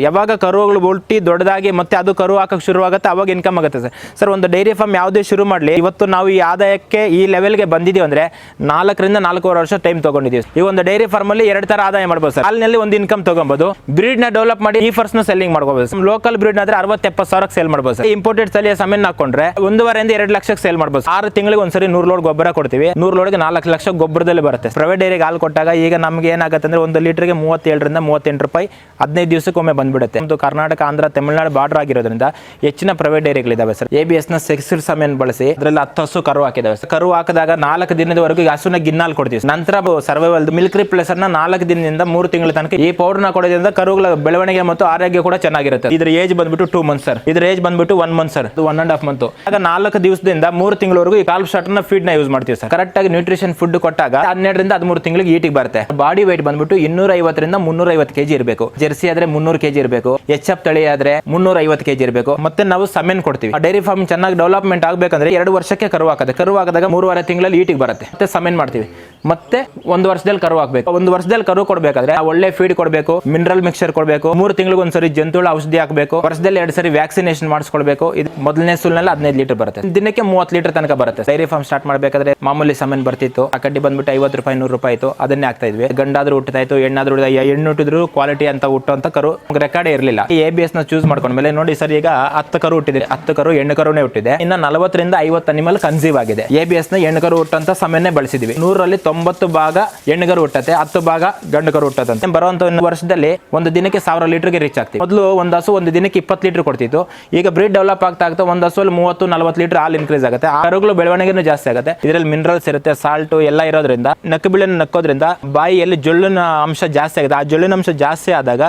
ಯಾವಾಗ ಕರುಗಳು ಹುಟ್ಟಿ ದೊಡ್ಡದಾಗಿ ಮತ್ತೆ ಅದು ಕರು ಹಾಕಕ್ಕೆ ಶುರುವಾಗುತ್ತೆ ಅವಾಗ ಇನ್ಕಮ್ ಆಗುತ್ತೆ ಸರ್. ಸರ್, ಒಂದು ಡೈರಿ ಫಾರ್ಮ್ ಯಾವುದೇ ಶುರು ಮಾಡಲಿ, ಇವತ್ತು ನಾವು ಈ ಆದಾಯಕ್ಕೆ ಈ ಲೆವೆಲ್ಗೆ ಬಂದಿದ್ದೀವಿ ಅಂದರೆ ನಾಲ್ಕರಿಂದ ನಾಲ್ಕೂವರೆ ವರ್ಷ ಟೈಮ್ ತೊಗೊಂಡಿದ್ದೀವಿ ಈ ಒಂದು ಡೈರಿ ಫಾರ್ಮಲ್ಲಿ ಎರಡು ಥರ ಆದಾಯ ಮಾಡ್ಬೋದು ಸರ್. ಅಲ್ಲಿನಲ್ಲಿ ಒಂದು ಇನ್ಕಮ್ ತೊಗೊಬೋದು ಬ್ರೀಡ್ನ ಡೆವಲಪ್ ಮಾಡಿ ಈ ಫರ್ಸ್ನ ಸೆಲ್ಲಿಂಗ್ ಮಾಡ್ಕೋಬೋದು ಲೋಕಲ್ ಬ್ರೀಡ್ ಆದರೆ ಅರವತ್ತೆಪ್ಪತ್ತು ಸಾವಿರಕ್ಕೆ ಸೇಲ್ ಮಾಡ್ಬೋದು ಸರ್. ಇಂಪೋರ್ಟೆಡ್ ಸಲಿಯ ಸಮಯ ಹಾಕೊಂಡ್ರೆ ಒಂದೂವರೆಯಿಂದ ಎರಡು ಲಕ್ಷಕ್ಕೆ ಸೇಲ್ ಮಾಡ್ಬೋದು ಆರು ತಿಂಗಳಿಗೆ ಒಂದ್ಸರಿ ನೂರು ಲೋಡ್ ಗೊಬ್ಬರ ಕೊಡ್ತೀವಿ. ನೂರು ಲೋಡ್ಗೆ ನಾಲ್ಕು ಲಕ್ಷ ಗೊಬ್ಬರದಲ್ಲಿ ಬರುತ್ತೆ ಪ್ರೈವೇಟ್ ಡೈರಿಗೆ ಹಾಲು ಕೊಟ್ಟಾಗ ಈಗ ನಮಗೆ ಏನಾಗುತ್ತೆ ಅಂದ್ರೆ ಒಂದು ಲೀಟರ್ಗೆ ಮೂವತ್ತೇಳರಿಂದ ಮೂವತ್ತೆಂಟು ರೂಪಾಯಿ ಹದಿನೈದು ದಿವಸಕ್ಕೊಮ್ಮೆ ಬಂದ್ಬಿಡುತ್ತೆ. ಒಂದು ಕರ್ನಾಟಕ, ಆಂಧ್ರ, ತಮಿಳುನಾಡು ಬಾರ್ಡರ್ ಆಗಿರೋದ್ರಿಂದ ಹೆಚ್ಚಿನ ಪ್ರೈವೇಟ್ ಡೈರಿಗಳಿದಾವೆ ಸರ್. ಎ ಬಿ ಎಸ್ನ ಸೆಕ್ಸಿರ್ ಸಮಯನ್ ಬಳಸಿ ಅದರಲ್ಲಿ ಹತ್ತು ಹಸು ಕರು ಹಾಕಿದಾವೆ ಸರ್. ಕರು ಹಾಕಿದಾಗ ನಾಲ್ಕು ದಿನದವರೆಗೂ ಹಸುನ ಗಿನ್ನಾಲ್ ಕೊಡ್ತೀವಿ ನಂತರ ಸರ್ವೈವಲ್ ಮಿಲ್ಕ್ ರಿಪ್ಲೇಸರ್ನ ನಾಲ್ಕು ದಿನದಿಂದ ಮೂರು ತಿಂಗಳ ತನಕ ಈ ಪೌಡರ್ನ ಕೊಡೋದ್ರಿಂದ ಕರುಗಳ ಬೆಳವಣಿಗೆ ಮತ್ತು ಆರೋಗ್ಯ ಕೂಡ ಚೆನ್ನಾಗಿರುತ್ತೆ. ಇದ್ರ ಏಜ್ ಬಂದ್ಬಿಟ್ಟು ಟೂ ಮಂತ್ ಸರ್. ಇದ್ರ ಏಜ್ ಬಂದ್ಬಿಟ್ಟು one month sir. One and half month ಆಗ ನಾಲ್ಕು ದಿವಸದಿಂದ ಮೂರು ತಿಂಗಳವರೆಗೂ ಈ ಕಾಲ್ ಶಾರ್ಟ್ನ ಫೀಡ್ನ ಯೂಸ್ ಮಾಡ್ತೀವಿ ಸರ್. ಕರೆಕ್ಟ್ ಆಗಿ ನ್ಯೂಟ್ರಿಷನ್ ಫುಡ್ ಕೊಟ್ಟಾಗ ಹನ್ನೆರಡರಿಂದ ಹದಿಮೂರು ತಿಂಗಳಿಗೆ ಈಟಿಗೆ ಬರುತ್ತೆ. ಬಾಡಿ ವೈಟ್ ಬಂದ್ಬಿಟ್ಟು ಇನ್ನೂರ ಐವತ್ತರಿಂದ ಮುನ್ನೂರ ಐವತ್ತು ಕೆಜಿ ಇರಬೇಕು. ಜೆರ್ಸಿ ಆದ್ರೆ ಮುನ್ನೂರು ಕೆಜಿ ಇರಬೇಕು. ಎಚ್ ಎಫ್ ತಳಿ ಆದ್ರೆ ಮುನ್ನೂರ ಐವತ್ತು ಕೆಜಿ ಇರಬೇಕು. ಮತ್ತೆ ನಾವು ಸಮೆನ್ ಕೊಡ್ತೀವಿ. ಡೈರಿ ಫಾರ್ಮ್ ಚೆನ್ನಾಗಿ ಡೆವಲಪ್ಮೆಂಟ್ ಆಗಬೇಕಂದ್ರೆ ಎರಡು ವರ್ಷಕ್ಕೆ ಕರು ಹಾಕದೆ ಕರು ಹಾಕಿದಾಗ ಮೂರುವರೆ ತಿಂಗಳಲ್ಲಿ ಈಟಿಗೆ ಬರುತ್ತೆ. ಮತ್ತೆ ಸಮೆನ್ ಮಾಡ್ತೀವಿ. ಮತ್ತೆ ಒಂದು ವರ್ಷದಲ್ಲಿ ಕರು ಹಾಕಬೇಕು. ಒಂದು ವರ್ಷದಲ್ಲಿ ಕರು ಕೊಡಬೇಕಾದ್ರೆ ಒಳ್ಳೆ ಫೀಡ್ ಕೊಡಬೇಕು ಮಿನರಲ್ ಮಿಕ್ಸರ್ ಕೊಡಬೇಕು, ಮೂರು ತಿಂಗಳಿಗೆ ಒಂದ್ಸರಿ ಜಂತುಳ ಔಷಧಿ ಹಾಕಬೇಕು, ವರ್ಷದಲ್ಲಿ ಎರಡು ಸರಿ ವ್ಯಾಕ್ಸಿನೇಷನ್ ಮಾಡಿಸ್ಕೊಳ್ಬೇಕು. ಇದು ಮೊದಲನೇ ಸುಲ್ನಲ್ಲಿ ಹದಿನೈದು ಲೀಟರ್ ಬರುತ್ತೆ. ದಿನಕ್ಕೆ ಮೂವತ್ತು ಲೀಟರ್ ತನಕ ಬರುತ್ತೆ. ಡೈರಿ ಫಾರ್ಮ್ ಸ್ಟಾರ್ಟ್ ಮಾಡಬೇಕಾದ್ರೆ ಮಾಮೂಲಿ ಸಮೆನ್ ಬರ್ತಿತ್ತು. ಆ ಕಡ್ಡಿ ಬಂದ್ಬಿಟ್ಟು ಐವತ್ತು ರೂಪಾಯಿ ನೂರು ರೂಪಾಯಿ ಇತ್ತು ಅದನ್ನೇ ಆಗ್ತಾ ಇದ್ವಿ. ಗಂಡಾದ್ರೂ ಹುಟ್ಟತಾ ಇತ್ತು ಹೆಣ್ಣು ಹುಟ್ಟಿದ್ರು ಕ್ವಾಲಿಟಿ ಅಂತ ಹುಟ್ಟು ಅಂತ ಕರು. ರೆಕಾರ್ಡ್ ಇರಲಿಲ್ಲ. ಈ ಎ ಬಿ ಎಸ್ನ ಚೂಸ್ ಮಾಡ್ಕೊಂಡ್ಮೇಲೆ ನೋಡಿ ಸರ್, ಈಗ ಹತ್ತು ಕರು ಹುಟ್ಟಿದೆ. ಹತ್ತು ಕರು ಹೆಣ್ಣು ಕರುನೇ ಹುಟ್ಟಿದೆ. ಇನ್ನ ನಲವತ್ತರಿಂದ ಐವತ್ತು ಅನಿಮಲ್ ಕನ್ಸೀವ್ ಆಗಿದೆ. ಎ ಬಿ ಎಸ್ನ ಹೆಣ್ಣು ಕರು ಹುಟ್ಟಂತ ಸಮಯನೇ ಬಳಸಿದ್ವಿ. ನೂರಲ್ಲಿ ತೊಂಬತ್ತು ಭಾಗ ಹೆಣ್ಣು ಕರು ಹುಟ್ಟತ್ತೆ, ಹತ್ತು ಭಾಗ ಗಂಡು ಕರು ಹುಟ್ಟತ್ತೆ ಬರುವಂತ ಒಂದು ವರ್ಷದಲ್ಲಿ ಒಂದು ದಿನಕ್ಕೆ ಸಾವಿರ ಲೀಟರ್ಗೆ ರೀಚ್ ಆಗ್ತಿ ಮೊದಲು ಒಂದು ಹಸು ಒಂದು ದಿನಕ್ಕೆ ಇಪ್ಪತ್ತು ಲೀಟರ್ ಕೊಡ್ತಿತ್ತು. ಈಗ ಬ್ರೀಡ್ ಡೆವಲಪ್ ಆಗ್ತಾ ಆಗ್ತಾ ಒಂದು ಹಸುವಲ್ಲಿ ಮೂವತ್ತು, ನಲವತ್ತು ಲೀಟರ್ ಹಾಲು ಇನ್ಕ್ರೀಸ್ ಆಗುತ್ತೆ. ಆರೋಗ್ಯ ಬೆಳವಣಿಗೆನೂ ಜಾಸ್ತಿ ಆಗುತ್ತೆ. ಇದರಲ್ಲಿ ಮಿನರಲ್ಸ್ ಇರುತ್ತೆ ಸಾಲ್ಟ್ ಎಲ್ಲ ಇರೋದ್ರಿಂದ, ನಕ್ಕು ಬಿಳನ್ನು ನಕ್ಕೋದ್ರಿಂದ ಬಾಯಿಯಲ್ಲಿ ಜೊಳ್ಳಿನ ಅಂಶ ಜಾಸ್ತಿ ಆಗುತ್ತೆ. ಆ ಜೊಳ್ಳಿನ ಅಂಶ ಜಾಸ್ತಿ ಆದಾಗ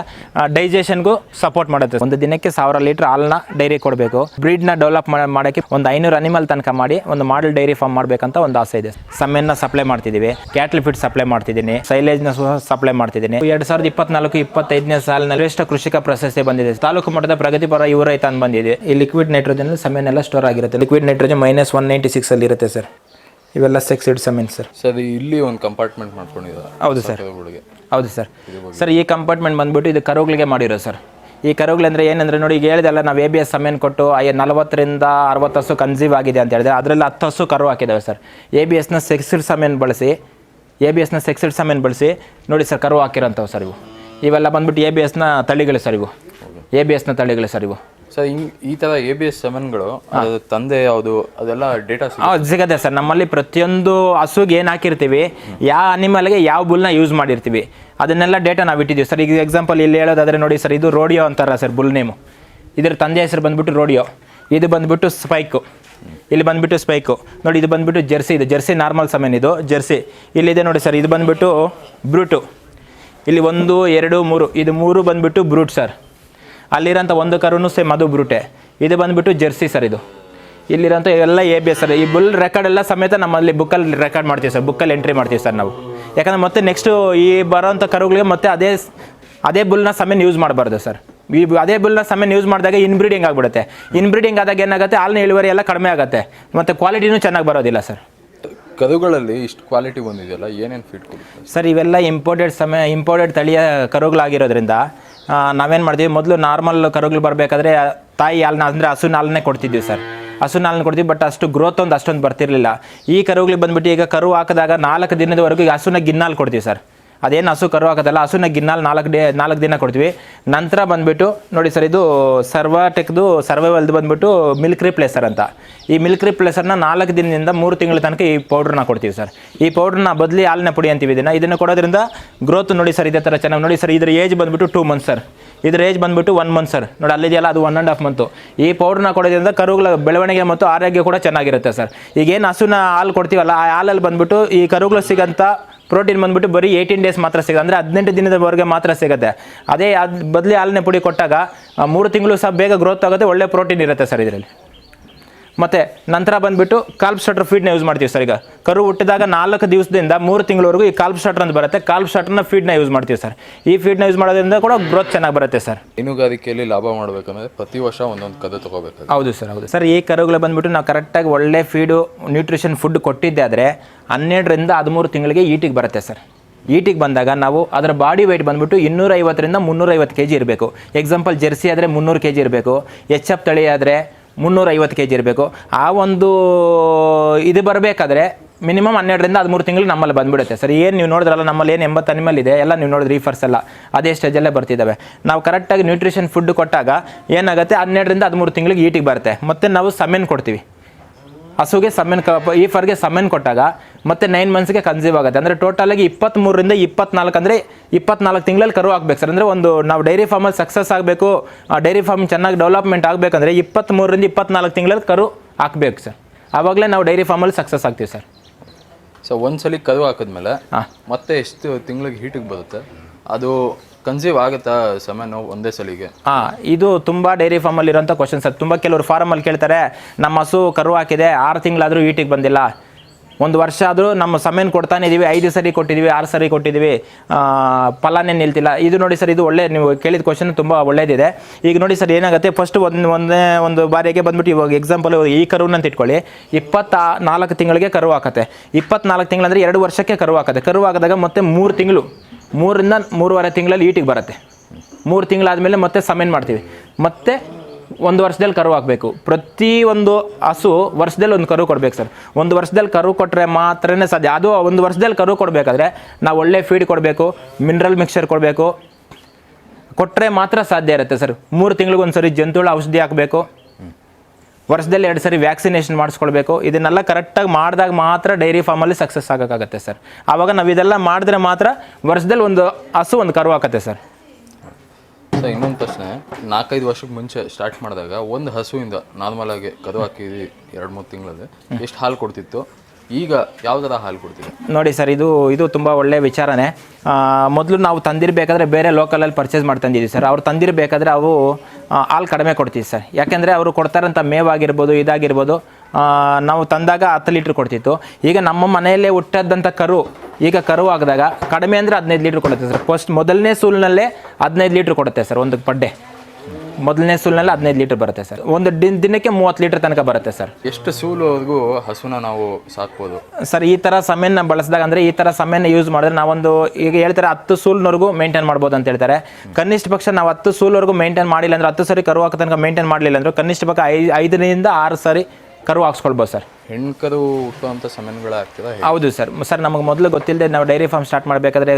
ಡೈಜೆಷನ್ಗೂ ಸಪೋರ್ಟ್ ಮಾಡುತ್ತೆ. ಒಂದು ದಿನಕ್ಕೆ ಸಾವಿರ ಲೀಟರ್ ಹಾಲನ್ನ ಡೈರಿ ಕೊಡಬೇಕು. ಬ್ರೀಡ್ನ ಡೆವಲಪ್ ಮಾಡೋಕ್ಕೆ ಒಂದು ಐನೂರು ಅನಿಮಲ್ ತನಕ ಮಾಡಿ ಒಂದು ಮಾಡೆಲ್ ಡೈರಿ ಫಾರ್ಮ್ ಮಾಡಬೇಕಂತ ಒಂದು ಆಸೆ ಇದೆ. ಸಮ್ಮೆನ್ನ ಸಪ್ಲೈ ಮಾಡ್ತಿದ್ದೀವಿ ಕ್ಯಾಟ್ಲ್ ಫಿಟ್ ಸಪ್ಲೈ ಮಾಡ್ತಿದ್ದೀನಿ. ಸೈಲೇಜ್ನ ಸಪ್ಲೈ ಮಾಡ್ತಿದ್ದೀನಿ. ಎರಡು ಸಾವಿರದ ಇಪ್ಪತ್ನಾಲ್ಕು ಇಪ್ಪತ್ತೈದನೇ ಸಾಲಿನಲ್ಲಿ ಶ್ರೇಷ್ಠ ಕೃಷಿಕ ಪ್ರಶಸ್ತಿ ಬಂದಿದೆ. ತಾಲೂಕು ಮಟ್ಟದ ಪ್ರಗತಿಪರ ಯುವ ರೈತ ಅಂತ ಬಂದಿದೆ. ಈ ಲಿಕ್ವಿಡ್ ನೈಟ್ರೋಜನ್ ಸಮ್ಮೆನೆಲ್ಲ ಸ್ಟೋರ್ ಆಗಿರುತ್ತೆ. Liquid nitrogen minus one ninety six ಅಲ್ಲಿ ಇರುತ್ತೆ ಸರ್ ಇವೆಲ್ಲ ಸೆಕ್ಸಿಡ್ ಸಮೆನ್ ಸರ್ ಸರ್ ಇಲ್ಲಿ ಒಂದು ಕಂಪಾರ್ಟ್ಮೆಂಟ್ ಮಾಡ್ಕೊಂಡಿದ್ದಾರೆ. ಹೌದು ಸರ್ ಹೌದು ಸರ್. ಸರ್, ಈ ಕಂಪಾರ್ಟ್ಮೆಂಟ್ ಬಂದ್ಬಿಟ್ಟು ಇದು ಕರುಗಳಿಗೆ ಮಾಡಿರೋ ಸರ್. ಈ ಕರುಗಳಂದ್ರೆ ಏನಂದ್ರೆ ನೋಡಿ, ಈಗ ಹೇಳಿದೆಲ್ಲ ನಾವು ಎ ಬಿ ಎಸ್ ಸಮಯನ ಕೊಟ್ಟು ಐ ನಲವತ್ತರಿಂದ ಅರವತ್ತು ಹಸು ಕನ್ಸೀವ್ ಆಗಿದೆ ಅಂತ ಹೇಳಿದ್ರೆ ಅದರಲ್ಲಿ ಹತ್ತು ಹಸು ಕರು ಹಾಕಿದ್ದಾವೆ ಸರ್. ಎ ಬಿ ಎಸ್ನ ಸೆಕ್ಸಿಡ್ ಸಮಯನ ಬಳಸಿ ಎ ಬಿ ಎಸ್ನ ಸೆಕ್ಸಿಡ್ ಸಮಯನ ಬಳಸಿ, ನೋಡಿ ಸರ್, ಕರು ಹಾಕಿರೋಂಥವು ಸರ್ ಇವು. ಇವೆಲ್ಲ ಬಂದ್ಬಿಟ್ಟು ಎ ಬಿ ಎಸ್ನ ತಳಿಗಳು ಸರ್ ಇವು. ಎ ಬಿ ಎಸ್ನ ತಳಿಗಳು ಸರ್ ಇವು. ಸರ್ ಈ ತರ ಎ ಬಿ ಎಸ್ ಸೆವೆನ್ಗಳು ತಂದೆ ಯಾವುದು ಅದೆಲ್ಲ ಡೇಟಾ ಸಿಗುತ್ತೆ. ಸರ್. ನಮ್ಮಲ್ಲಿ ಪ್ರತಿಯೊಂದು ಹಸುಗೆ ಏನು ಹಾಕಿರ್ತೀವಿ ಯಾವ ಅನಿಮಲ್ಗೆ ಯಾವ ಬುಲ್ನ ಯೂಸ್ ಮಾಡಿರ್ತೀವಿ ಅದನ್ನೆಲ್ಲ ಡೇಟಾ ನಾವು ಇಟ್ಟಿದ್ದೀವಿ ಸರ್. ಈಗ ಎಕ್ಸಾಂಪಲ್ ಇಲ್ಲಿ ಹೇಳೋದಾದ್ರೆ ನೋಡಿ ಸರ್ ಇದು ರೋಡಿಯೋ ಅಂತಾರ ಸರ್ ಬುಲ್ ನೇಮು ಇದ್ರ ತಂದೆ ಹೆಸರು ಬಂದ್ಬಿಟ್ಟು ರೋಡಿಯೋ ಇದು ಬಂದ್ಬಿಟ್ಟು ಸ್ಪೈಕು ಇಲ್ಲಿ ಬಂದ್ಬಿಟ್ಟು ಸ್ಪೈಕು ನೋಡಿ ಇದು ಬಂದ್ಬಿಟ್ಟು ಜೆರ್ಸಿ. ಇದು ಜೆರ್ಸಿ ನಾರ್ಮಲ್ ಸಮೇನ್ ಇದು ಜೆರ್ಸಿ. ಇಲ್ಲಿದೆ ನೋಡಿ ಸರ್ ಇದು ಬಂದ್ಬಿಟ್ಟು ಬ್ರೂಟು ಇಲ್ಲಿ ಒಂದು ಎರಡು ಮೂರು. ಇದು ಮೂರು ಬಂದ್ಬಿಟ್ಟು ಬ್ರೂಟ್ ಸರ್. ಅಲ್ಲಿರೋಂಥ ಒಂದು ಕರುನು ಸೇಮ್ ಅದು ಬ್ರೂಟೆ. ಇದು ಬಂದುಬಿಟ್ಟು ಜೆರ್ಸಿ ಸರ್ ಇದು. ಇಲ್ಲಿರೋಂಥ ಎಲ್ಲ ಎ ಬಿ ಎಸ್ ಸರ್ ಈ ಬುಲ್ ರೆಕಾರ್ಡ್ ಎಲ್ಲ ಸಮೇತ ನಮ್ಮಲ್ಲಿ ಬುಕ್ಕಲ್ಲಿ ರೆಕಾರ್ಡ್ ಮಾಡ್ತೀವಿ ಸರ್ ಬುಕ್ಕಲ್ಲಿ ಎಂಟ್ರಿ ಮಾಡ್ತೀವಿ ಸರ್ ನಾವು. ಯಾಕಂದ್ರೆ ಮತ್ತೆ ನೆಕ್ಸ್ಟು ಈ ಬರೋಂಥ ಕರುಗಳಿಗೆ ಮತ್ತೆ ಅದೇ ಅದೇ ಬುಲ್ನ ಸಮೇನ ಯೂಸ್ ಮಾಡಬಾರ್ದು ಸರ್. ಈ ಅದೇ ಬುಲ್ನ ಸಮೇನ ಯೂಸ್ ಮಾಡಿದಾಗ ಇನ್ಬ್ರೀಡಿಂಗ್ ಆಗಿಬಿಡುತ್ತೆ. ಇನ್ಬ್ರೀಡಿಂಗ್ ಆದಾಗ ಏನಾಗುತ್ತೆ? ಹಾಲಿನ ಇಳುವರಿ ಎಲ್ಲ ಕಡಿಮೆ ಆಗುತ್ತೆ. ಮತ್ತು ಕ್ವಾಲಿಟಿನೂ ಚೆನ್ನಾಗಿ ಬರೋದಿಲ್ಲ ಸರ್. ಕರುಗಳಲ್ಲಿ ಇಷ್ಟು ಕ್ವಾಲಿಟಿ ಬಂದಿದೆಯಲ್ಲ ಏನೇನು ಫೀಡ್ ಕೊಡುತ್ತೆ? ಸರ್ ಇವೆಲ್ಲ ಇಂಪೋರ್ಟೆಡ್ ಸಮಯ ಇಂಪೋರ್ಟೆಡ್ ತಳಿಯ ಕರುಗಳಾಗಿರೋದ್ರಿಂದ ನಾವೇನು ಮಾಡ್ತೀವಿ? ಮೊದಲು ನಾರ್ಮಲ್ ಕರುಗಳು ಬರಬೇಕಾದ್ರೆ ತಾಯಿ ಹಾಲನ್ನ ಅಂದರೆ ಹಸುನ ಹಾಲನ್ನೇ ಕೊಡ್ತಿದ್ವಿ ಸರ್ ಹಸುನ ಹಾಲನ್ನ ಕೊಡ್ತೀವಿ ಬಟ್ ಅಷ್ಟು ಗ್ರೋತ್ ಒಂದು ಅಷ್ಟೊಂದು ಬರ್ತಿರಲಿಲ್ಲ. ಈ ಕರುಗಳಿಗೆ ಬಂದುಬಿಟ್ಟು ಈಗ ಕರು ಹಾಕಿದಾಗ ನಾಲ್ಕು ದಿನದವರೆಗೂ ಹಸುನ ಗಿನ್ನಾಲ್ ಕೊಡ್ತೀವಿ ಸರ್ ಅದೇನು ಹಸು ಕರು ಹಾಕೋದಲ್ಲ, ಹಸುನ ಗಿನ್ನಲ್ ನಾಲ್ಕು ಡೇ, ನಾಲ್ಕು ದಿನ ಕೊಡ್ತೀವಿ. ನಂತರ ಬಂದ್ಬಿಟ್ಟು, ನೋಡಿ ಸರ್, ಇದು ಸರ್ವಾಟೆಕ್ದು ಸರ್ವೈವಲ್ದು ಬಂದ್ಬಿಟ್ಟು ಮಿಲ್ಕ್ ರಿಪ್ಲೇಸರ್ ಅಂತ. ಈ ಮಿಲ್ಕ್ ರಿಪ್ಲೇಸರ್ನ ನಾಲ್ಕು ದಿನದಿಂದ ಮೂರು ತಿಂಗಳ ತನಕ ಈ ಪೌಡ್ರನ್ನ ಕೊಡ್ತೀವಿ ಸರ್. ಈ ಪೌಡ್ರನ್ನ ಬದಲಿ ಹಾಲಿನ ಪುಡಿ ಅಂತೀವಿ ಇದನ್ನು. ಇದನ್ನು ಕೊಡೋದ್ರಿಂದ ಗ್ರೋತ್ ನೋಡಿ ಸರ್, ಇದೇ ಥರ ಚೆನ್ನಾಗಿ ನೋಡಿ ಸರ್, ಇದ್ರ ಏಜ್ ಬಂದ್ಬಿಟ್ಟು ಟೂ ಮಂತ್ಸ್ ಸರ್. ಇದ್ರ ಏಜ್ ಬಂದ್ಬಿಟ್ಟು ಒನ್ ಮಂತ್ ಸರ್. ನೋಡಿ, ಅಲ್ಲಿದೆಯಲ್ಲ ಅದು ಒನ್ ಆ್ಯಂಡ್ ಹಾಫ್ ಮಂತು ಈ ಪೌಡ್ರನ್ನ ಕೊಡೋದ್ರಿಂದ ಕರುಗಳ ಬೆಳವಣಿಗೆ ಮತ್ತು ಆರೋಗ್ಯ ಕೂಡ ಚೆನ್ನಾಗಿರುತ್ತೆ ಸರ್. ಈಗೇನು ಹಸುನ ಹಾಲು ಕೊಡ್ತೀವಲ್ಲ, ಆ ಹಾಲಲ್ಲಿ ಬಂದ್ಬಿಟ್ಟು ಈ ಕರುಗಳು ಸಿಗೋಂಥ ಪ್ರೋಟೀನ್ ಬಂದ್ಬಿಟ್ಟು ಬರೀ ಏಯ್ಟೀನ್ ಡೇಸ್ ಮಾತ್ರ ಸಿಗುತ್ತೆ. ಅಂದರೆ ಹದಿನೆಂಟು ದಿನದವರೆಗೆ ಮಾತ್ರ ಸಿಗುತ್ತೆ. ಅದೇ ಅದು ಬದಲಿ ಹಾಲಿನ ಪುಡಿ ಕೊಟ್ಟಾಗ ಮೂರು ತಿಂಗಳು ಸಹ ಬೇಗ ಗ್ರೋತ್ ಆಗುತ್ತೆ, ಒಳ್ಳೆ ಪ್ರೋಟೀನ್ ಇರುತ್ತೆ ಸರ್ ಇದರಲ್ಲಿ. ಮತ್ತು ನಂತರ ಬಂದುಬಿಟ್ಟು ಕಾಲ್ಪ್ ಸ್ಟಾರ್ಟರ್ ಫೀಡ್ನ ಯೂಸ್ ಮಾಡ್ತೀವಿ ಸರ್ ಈಗ. ಕರು ಹುಟ್ಟಿದಾಗ ನಾಲ್ಕು ದಿವಸದಿಂದ ಮೂರು ತಿಂಗಳವರೆಗೂ ಈ ಕಾಲ್ಪ್ ಸ್ಟಾರ್ಟರ್ ಅಂತ ಬರುತ್ತೆ. ಕಾಲ್ಪ್ ಸ್ಟಾರ್ಟರ್ನ ಫೀಡ್ನ ಯೂಸ್ ಮಾಡ್ತೀವಿ ಸರ್. ಈ ಫೀಡ್ನ ಯೂಸ್ ಮಾಡೋದ್ರಿಂದ ಕೂಡ ಗ್ರೋತ್ ಚೆನ್ನಾಗಿ ಬರುತ್ತೆ ಸರ್. ಹೈನುಗಾರಿಕೆಯಲ್ಲಿ ಲಾಭ ಮಾಡಬೇಕಂದ್ರೆ ಪ್ರತಿ ವರ್ಷ ಒಂದೊಂದು ಕದೆ ತಗೋಬೇಕು ಹೌದು ಸರ್ ಹೌದು. ಸರ್ ಈ ಕರುಗಳು ಬಂದ್ಬಿಟ್ಟು ನಾವು ಕರೆಕ್ಟಾಗಿ ಒಳ್ಳೆ ಫೀಡು ನ್ಯೂಟ್ರಿಷನ್ ಫುಡ್ ಕೊಟ್ಟಿದ್ದೆ ಆದರೆ ಹನ್ನೆರಡರಿಂದ ಹದಿಮೂರು ತಿಂಗಳಿಗೆ ಈಟಿಗೆ ಬರುತ್ತೆ ಸರ್. ಈಟಿಗೆ ಬಂದಾಗ ನಾವು ಅದರ ಬಾಡಿ ವೆಯ್ಟ್ ಬಂದ್ಬಿಟ್ಟು ಇನ್ನೂರೈವತ್ತರಿಂದ ಮುನ್ನೂರೈವತ್ತು ಕೆ ಜಿ ಇರಬೇಕು. ಎಕ್ಸಾಂಪಲ್ ಜೆರ್ಸಿ ಆದರೆ ಮುನ್ನೂರು ಕೆ ಜಿ ಇರಬೇಕು. ಎಚ್ ಎಫ್ ತಳಿ ಆದರೆ ಮುನ್ನೂರೈವತ್ತು ಕೆ ಜಿ ಇರಬೇಕು. ಆ ಒಂದು ಇದು ಬರಬೇಕಾದ್ರೆ ಮಿನಿಮಮ್ ಹನ್ನೆರಡರಿಂದ ಹದಿಮೂರು ತಿಂಗಳು ನಮ್ಮಲ್ಲಿ ಬಂದ್ಬಿಡುತ್ತೆ. ಸರ್, ಏನು ನೀವು ನೋಡಿದ್ರಲ್ಲ, ನಮ್ಮಲ್ಲಿ ಏನು ಎಂಬತ್ತು ಅನಿಮಲ್ ಇದೆ, ಎಲ್ಲ ನೀವು ನೋಡಿದ್ರೆ ರೀಫರ್ಸ್ ಎಲ್ಲ. ಅದೇ ಸ್ಟೇಜಲ್ಲೇ ಬರ್ತಿದ್ದಾವೆ ನಾವು ಕರೆಕ್ಟಾಗಿ ನ್ಯೂಟ್ರಿಷನ್ ಫುಡ್ ಕೊಟ್ಟಾಗ ಏನಾಗುತ್ತೆ? ಹನ್ನೆರಡರಿಂದ ಹದಿಮೂರು ತಿಂಗಳಿಗೆ ಈಟಿಗೆ ಬರುತ್ತೆ. ಮತ್ತು ನಾವು ಸಮೆನ್ ಕೊಡ್ತೀವಿ. ಹಸುಗೆ ಸಮೆನ್ ಕ ಈ ಫರ್ಗೆ ಸಮೆನ್ ಕೊಟ್ಟಾಗ ಮತ್ತೆ ನೈನ್ ಮಂತ್ಸ್ಗೆ ಕನ್ಸೀವ್ ಆಗುತ್ತೆ. ಅಂದರೆ ಟೋಟಲಾಗಿ ಇಪ್ಪತ್ತ್ಮೂರರಿಂದ ಇಪ್ಪತ್ನಾಲ್ಕು ಅಂದರೆ ಇಪ್ಪತ್ನಾಲ್ಕು ತಿಂಗಳಲ್ಲಿ ಕರು ಹಾಕ್ಬೇಕು ಸರ್ ಅಂದರೆ ಒಂದು ನಾವು ಡೈರಿ ಫಾರ್ಮಲ್ಲಿ ಸಕ್ಸಸ್ ಆಗಬೇಕು ಡೈರಿ ಫಾರ್ಮ್ ಚೆನ್ನಾಗಿ ಡೆವಲಪ್ಮೆಂಟ್ ಆಗಬೇಕಂದ್ರೆ ಇಪ್ಪತ್ತ್ಮೂರರಿಂದ ಇಪ್ಪತ್ನಾಲ್ಕು ತಿಂಗಳಲ್ಲಿ ಕರು ಹಾಕ್ಬೇಕು ಸರ್ ಆವಾಗಲೇ ನಾವು ಡೈರಿ ಫಾರ್ಮಲ್ಲಿ ಸಕ್ಸಸ್ ಆಗ್ತೀವಿ ಸರ್ ಸೊ ಒಂದ್ಸಲಿ ಕರು ಹಾಕಿದ್ಮೇಲೆ ಹಾಂ. ಮತ್ತೆ ಎಷ್ಟು ತಿಂಗಳಿಗೆ ಹೀಟಿಗೆ ಬರುತ್ತೆ? ಅದು ಕನ್ಸೀವ್ ಆಗುತ್ತಾ ಸೆಮೆನ್ ಒಂದೇ ಸಲಿಗೆ? ಹಾಂ ಇದು ತುಂಬ ಡೈರಿ ಫಾರ್ಮಲ್ಲಿ ಇರುವಂತ ಕ್ವಶನ್ ಸರ್. ತುಂಬ ಕೆಲವರು ಫಾರ್ಮಲ್ಲಿ ಕೇಳ್ತಾರೆ, ನಮ್ಮ ಹಸು ಕರು ಹಾಕಿದೆ, ಆರು ತಿಂಗಳಾದರೂ ಈಟಿಗೆ ಬಂದಿಲ್ಲ. ಒಂದು ವರ್ಷ ಆದರೂ ನಮ್ಮ ಸಮಯನ ಕೊಡ್ತಾನೆ ಇದೀವಿ, ಐದು ಸರಿ ಕೊಟ್ಟಿದ್ದೀವಿ ಆರು ಸರಿ ಕೊಟ್ಟಿದ್ದೀವಿ ಫಲಾನೇ ನಿಲ್ತಿಲ್ಲ. ಇದು ನೋಡಿ ಸರ್, ಇದು ಒಳ್ಳೆ, ನೀವು ಕೇಳಿದ ಕ್ವಶನ್ ತುಂಬ ಒಳ್ಳೇದಿದೆ. ಈಗ ನೋಡಿ ಸರ್, ಏನಾಗುತ್ತೆ? ಫಸ್ಟ್ ಒಂದು, ಒಂದೇ, ಒಂದು ಬಾರಿಗೆ ಬಂದ್ಬಿಟ್ಟು ಇವಾಗ ಎಕ್ಸಾಂಪಲ್ ಈ ಕರುವನ್ನ ಇಟ್ಕೊಳ್ಳಿ. ಇಪ್ಪತ್ತ ನಾಲ್ಕು ತಿಂಗಳಿಗೆ ಕರು ಹಾಕತ್ತೆ. ಇಪ್ಪತ್ನಾಲ್ಕು ತಿಂಗಳಂದರೆ ಎರಡು ವರ್ಷಕ್ಕೆ ಕರು ಹಾಕತ್ತೆ. ಕರು ಹಾಕಿದಾಗ ಮತ್ತೆ ಮೂರು ತಿಂಗಳು. ಮೂರರಿಂದ ಮೂರುವರೆ ತಿಂಗಳಲ್ಲಿ ಈಟಿಗೆ ಬರುತ್ತೆ. ಮೂರು ತಿಂಗಳಾದಮೇಲೆ ಮತ್ತೆ ಸಮೇನ್ ಮಾಡ್ತೀವಿ. ಮತ್ತೆ ಒಂದು ವರ್ಷದಲ್ಲಿ ಕರು ಹಾಕಬೇಕು. ಪ್ರತಿ ಒಂದು ಹಸು ವರ್ಷದಲ್ಲಿ ಒಂದು ಕರು ಕೊಡಬೇಕು ಸರ್. ಒಂದು ವರ್ಷದಲ್ಲಿ ಕರು ಕೊಟ್ಟರೆ ಮಾತ್ರನೇ ಸಾಧ್ಯ. ಅದು ಒಂದು ವರ್ಷದಲ್ಲಿ ಕರು ಕೊಡಬೇಕಾದ್ರೆ ನಾವು ಒಳ್ಳೆ ಫೀಡ್ ಕೊಡಬೇಕು ಮಿನರಲ್ ಮಿಕ್ಸ್ಚರ್ ಕೊಡಬೇಕು. ಕೊಟ್ಟರೆ ಮಾತ್ರ ಸಾಧ್ಯ ಇರುತ್ತೆ ಸರ್. ಮೂರು ತಿಂಗಳಿಗೊಂದು ಸರಿ ಜಂತುಳ ಔಷಧಿ ಹಾಕಬೇಕು. ವರ್ಷದಲ್ಲಿ ಎರಡು ಸರಿ ವ್ಯಾಕ್ಸಿನೇಷನ್ ಮಾಡಿಸ್ಕೊಳ್ಬೇಕು. ಇದನ್ನೆಲ್ಲ ಕರೆಕ್ಟಾಗಿ ಮಾಡಿದಾಗ ಮಾತ್ರ ಡೈರಿ ಫಾರ್ಮಲ್ಲಿ ಸಕ್ಸಸ್ ಆಗೋಕ್ಕಾಗತ್ತೆ ಸರ್. ಆವಾಗ ನಾವು ಇದೆಲ್ಲ ಮಾಡಿದ್ರೆ ಮಾತ್ರ ವರ್ಷದಲ್ಲಿ ಒಂದು ಹಸು ಒಂದು ಕರು ಹಾಕತ್ತೆ ಸರ್. ಸರ್ ಇನ್ನೊಂದು ಪ್ರಶ್ನೆ. ನಾಲ್ಕೈದು ವರ್ಷಕ್ಕೆ ಮುಂಚೆ ಸ್ಟಾರ್ಟ್ ಮಾಡಿದಾಗ ಒಂದು ಹಸುವಿಂದ ನಾರ್ಮಲ್ ಆಗಿ ಕರು ಹಾಕಿದ್ವಿ ಎರಡು ಮೂರು ತಿಂಗಳಲ್ಲಿ ಎಷ್ಟು ಹಾಲು ಕೊಡ್ತಿತ್ತು? ಈಗ ಯಾವ ಥರ ಹಾಲು ಕೊಡ್ತೀವಿ ನೋಡಿ ಸರ್ ಇದು ಇದು ತುಂಬ ಒಳ್ಳೆಯ ವಿಚಾರನೇ. ಮೊದಲು ನಾವು ತಂದಿರಬೇಕಾದ್ರೆ ಬೇರೆ ಲೋಕಲಲ್ಲಿ ಪರ್ಚೇಸ್ ಮಾಡ್ತಂದಿದ್ದೀವಿ ಸರ್. ಅವ್ರು ತಂದಿರಬೇಕಾದ್ರೆ ಅವು ಹಾಲು ಕಡಿಮೆ ಕೊಡ್ತೀವಿ ಸರ್. ಯಾಕೆಂದರೆ ಅವರು ಕೊಡ್ತಾರಂಥ ಮೇವಾಗಿರ್ಬೋದು, ಇದಾಗಿರ್ಬೋದು ನಾವು ತಂದಾಗ ಹತ್ತು ಲೀಟ್ರ್ ಕೊಡ್ತಿತ್ತು. ಈಗ ನಮ್ಮ ಮನೆಯಲ್ಲೇ ಹುಟ್ಟದಂಥ ಕರು, ಈಗ ಕರು ಆಗಿದಾಗ ಕಡಿಮೆ ಅಂದರೆ ಹದಿನೈದು ಲೀಟ್ರ್ ಕೊಡುತ್ತೆ ಸರ್. ಫಸ್ಟ್ ಮೊದಲನೇ ಸೂಲಿನಲ್ಲೇ ಹದಿನೈದು ಲೀಟ್ರ್ ಕೊಡುತ್ತೆ ಸರ್ ಒಂದು ಪಡ್ಡೆ ಮೊದಲನೇ ಸೂಲ್ನಲ್ಲಿ ಹದಿನೈದು ಲೀಟರ್ ಬರುತ್ತೆ ಸರ್. ಒಂದು ದಿನ ದಿನಕ್ಕೆ ಮೂವತ್ತು ಲೀಟರ್ ತನಕ ಬರುತ್ತೆ ಸರ್. ಎಷ್ಟು ಸೂಲುವರೆಗೂ ಹಸುನ ನಾವು ಸಾಕ್ಬೋದು? ಸರ್ ಈ ಥರ ಸಮಯನ ಬಳಸಿದಾಗ ಅಂದರೆ ಈ ಥರ ಸಮಯನ ಯೂಸ್ ಮಾಡಿದ್ರೆ ನಾವೊಂದು ಈಗ ಹೇಳ್ತಾರೆ ಹತ್ತು ಸೂಲ್ನವರೆಗೂ ಮೇಂಟೈನ್ ಮಾಡ್ಬೋದು ಅಂತ ಹೇಳ್ತಾರೆ. ಕನಿಷ್ಠ ಪಕ್ಷ ನಾವು ಹತ್ತು ಸೂಲ್ವರೆಗೂ ಮೇಂಟೈನ್ ಮಾಡಿಲ್ಲ ಅಂದ್ರೆ ಹತ್ತು ಸರಿ ಕರು ಹಾಕೋ ತನಕ ಮೇಂಟೈನ್ ಮಾಡಲಿಲ್ಲ ಅಂದ್ರೆ ಕನಿಷ್ಠ ಪಕ್ಷ ಐದು ಐದರಿಂದ ಆರು ಸರಿ ಕರು ಹಾಕ್ಸ್ಕೊಳ್ಬೋದು ಸರ್. ಹೆಣ್ಣು ಕರು ಹುಟ್ಟುವಂಥ ಸಮಯಗಳಾಗ್ತದೆ ಆಗ್ತದ ಹೌದು ಸರ್. ಸರ್ ನಮಗೆ ಮೊದಲು ಗೊತ್ತಿಲ್ಲದೆ ನಾವು ಡೈರಿ ಫಾರ್ಮ್ ಸ್ಟಾರ್ಟ್ ಮಾಡಬೇಕಾದ್ರೆ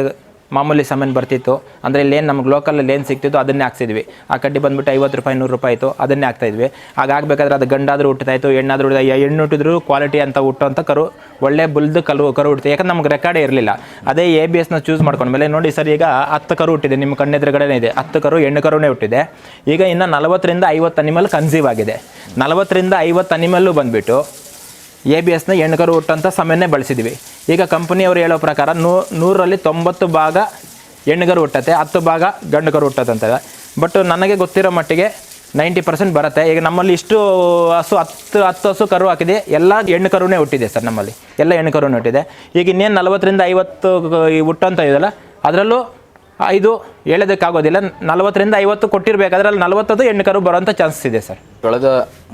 ಮಾಮೂಲಿ ಸಾಮಾನು ಬರ್ತಿತ್ತು. ಅಂದರೆ ಏನು ನಮ್ಗೆ ಲೋಕಲ್ ಲೇನ್ ಸಿಗ್ತಿತ್ತು ಅದನ್ನೇ ಹಾಕ್ಸಿದ್ವಿ. ಆ ಕಡ್ಡಿ ಬಂದ್ಬಿಟ್ಟು ಐವತ್ತು ರೂಪಾಯಿ, ನೂರು ರೂಪಾಯಿ ಇತ್ತು ಅದನ್ನೇ ಹಾಕ್ತಾ ಇದ್ವಿ. ಹಾಗಾಗಬೇಕಾದ್ರೆ ಅದು ಗಂಡಾದರೂ ಹುಟ್ಟುತ್ತಾ ಇತ್ತು, ಹೆಣ್ಣಾದರೂ ಹುಟ್ಟಿದ ಹೆಣ್ಣು ಹುಟ್ಟಿದ್ರು ಕ್ವಾಲಿಟಿ ಅಂತ ಹುಟ್ಟುವಂಥ ಕರು, ಒಳ್ಳೆ ಬುಲ್ದು ಕರು ಕರು ಹುಟ್ಟಿದೆ ಯಾಕಂದ್ರೆ ನಮ್ಗೆ ರೆಕಾರ್ಡ್ ಇರಲಿಲ್ಲ. ಅದೇ ಎ ಬಿ ಎಸ್ನ ಚೂಸ್ ಮಾಡ್ಕೊಂಡ್ಮೇಲೆ ನೋಡಿ ಸರ್, ಈಗ ಹತ್ತು ಕರು ಹುಟ್ಟಿದೆ, ನಿಮ್ಮ ಕಣ್ಣೆದುರುಗಡೆನೇ ಇದೆ. ಹತ್ತು ಕರು, ಹೆಣ್ಣು ಕರುನೇ ಹುಟ್ಟಿದೆ. ಈಗ ಇನ್ನು ನಲವತ್ತರಿಂದ ಐವತ್ತು ಅನಿಮಲ್ ಕನ್ಸೀವ್ ಆಗಿದೆ. ನಲವತ್ತರಿಂದ ಐವತ್ತು ಅನಿಮಲ್ಲು ಬಂದುಬಿಟ್ಟು ಎ ಬಿ ಎಸ್ನ ಹೆಣ್ಕರು ಹುಟ್ಟಂಥ ಸಮಯನೇ ಬಳಸಿದ್ವಿ. ಈಗ ಕಂಪನಿಯವರು ಹೇಳೋ ಪ್ರಕಾರ ನೂ, ನೂರರಲ್ಲಿ ತೊಂಬತ್ತು ಭಾಗ ಹೆಣ್ಗರು ಹುಟ್ಟತ್ತೆ, ಹತ್ತು ಭಾಗ ಗಂಡುಗರು ಹುಟ್ಟತ್ತಂತೆ. ಬಟ್ ನನಗೆ ಗೊತ್ತಿರೋ ಮಟ್ಟಿಗೆ ನೈಂಟಿ ಪರ್ಸೆಂಟ್ ಬರುತ್ತೆ. ಈಗ ನಮ್ಮಲ್ಲಿ ಇಷ್ಟು ಹಸು, ಹತ್ತು ಹತ್ತು ಹಸು ಕರು ಹಾಕಿದೆ, ಎಲ್ಲ ಹೆಣ್ಣು ಕರುನೇ ಹುಟ್ಟಿದೆ ಸರ್ ನಮ್ಮಲ್ಲಿ. ಎಲ್ಲ ಹೆಣ್ಣು ಹುಟ್ಟಿದೆ. ಈಗ ಇನ್ನೇನು ನಲವತ್ತರಿಂದ ಐವತ್ತು ಹುಟ್ಟಂತ ಇದೆಯಲ್ಲ, ಅದರಲ್ಲೂ ಐದು ಹೇಳೋದಕ್ಕಾಗೋದಿಲ್ಲ ನಲವತ್ತರಿಂದ ಐವತ್ತು ಕೊಟ್ಟಿರಬೇಕಾದ್ರೆ ಅಲ್ಲಿ ನಲವತ್ತದು ಹೆಣ್ಣು ಕರು ಬರೋಂಥ ಚಾನ್ಸಸ್ ಇದೆ ಸರ್. ಕಳೆದ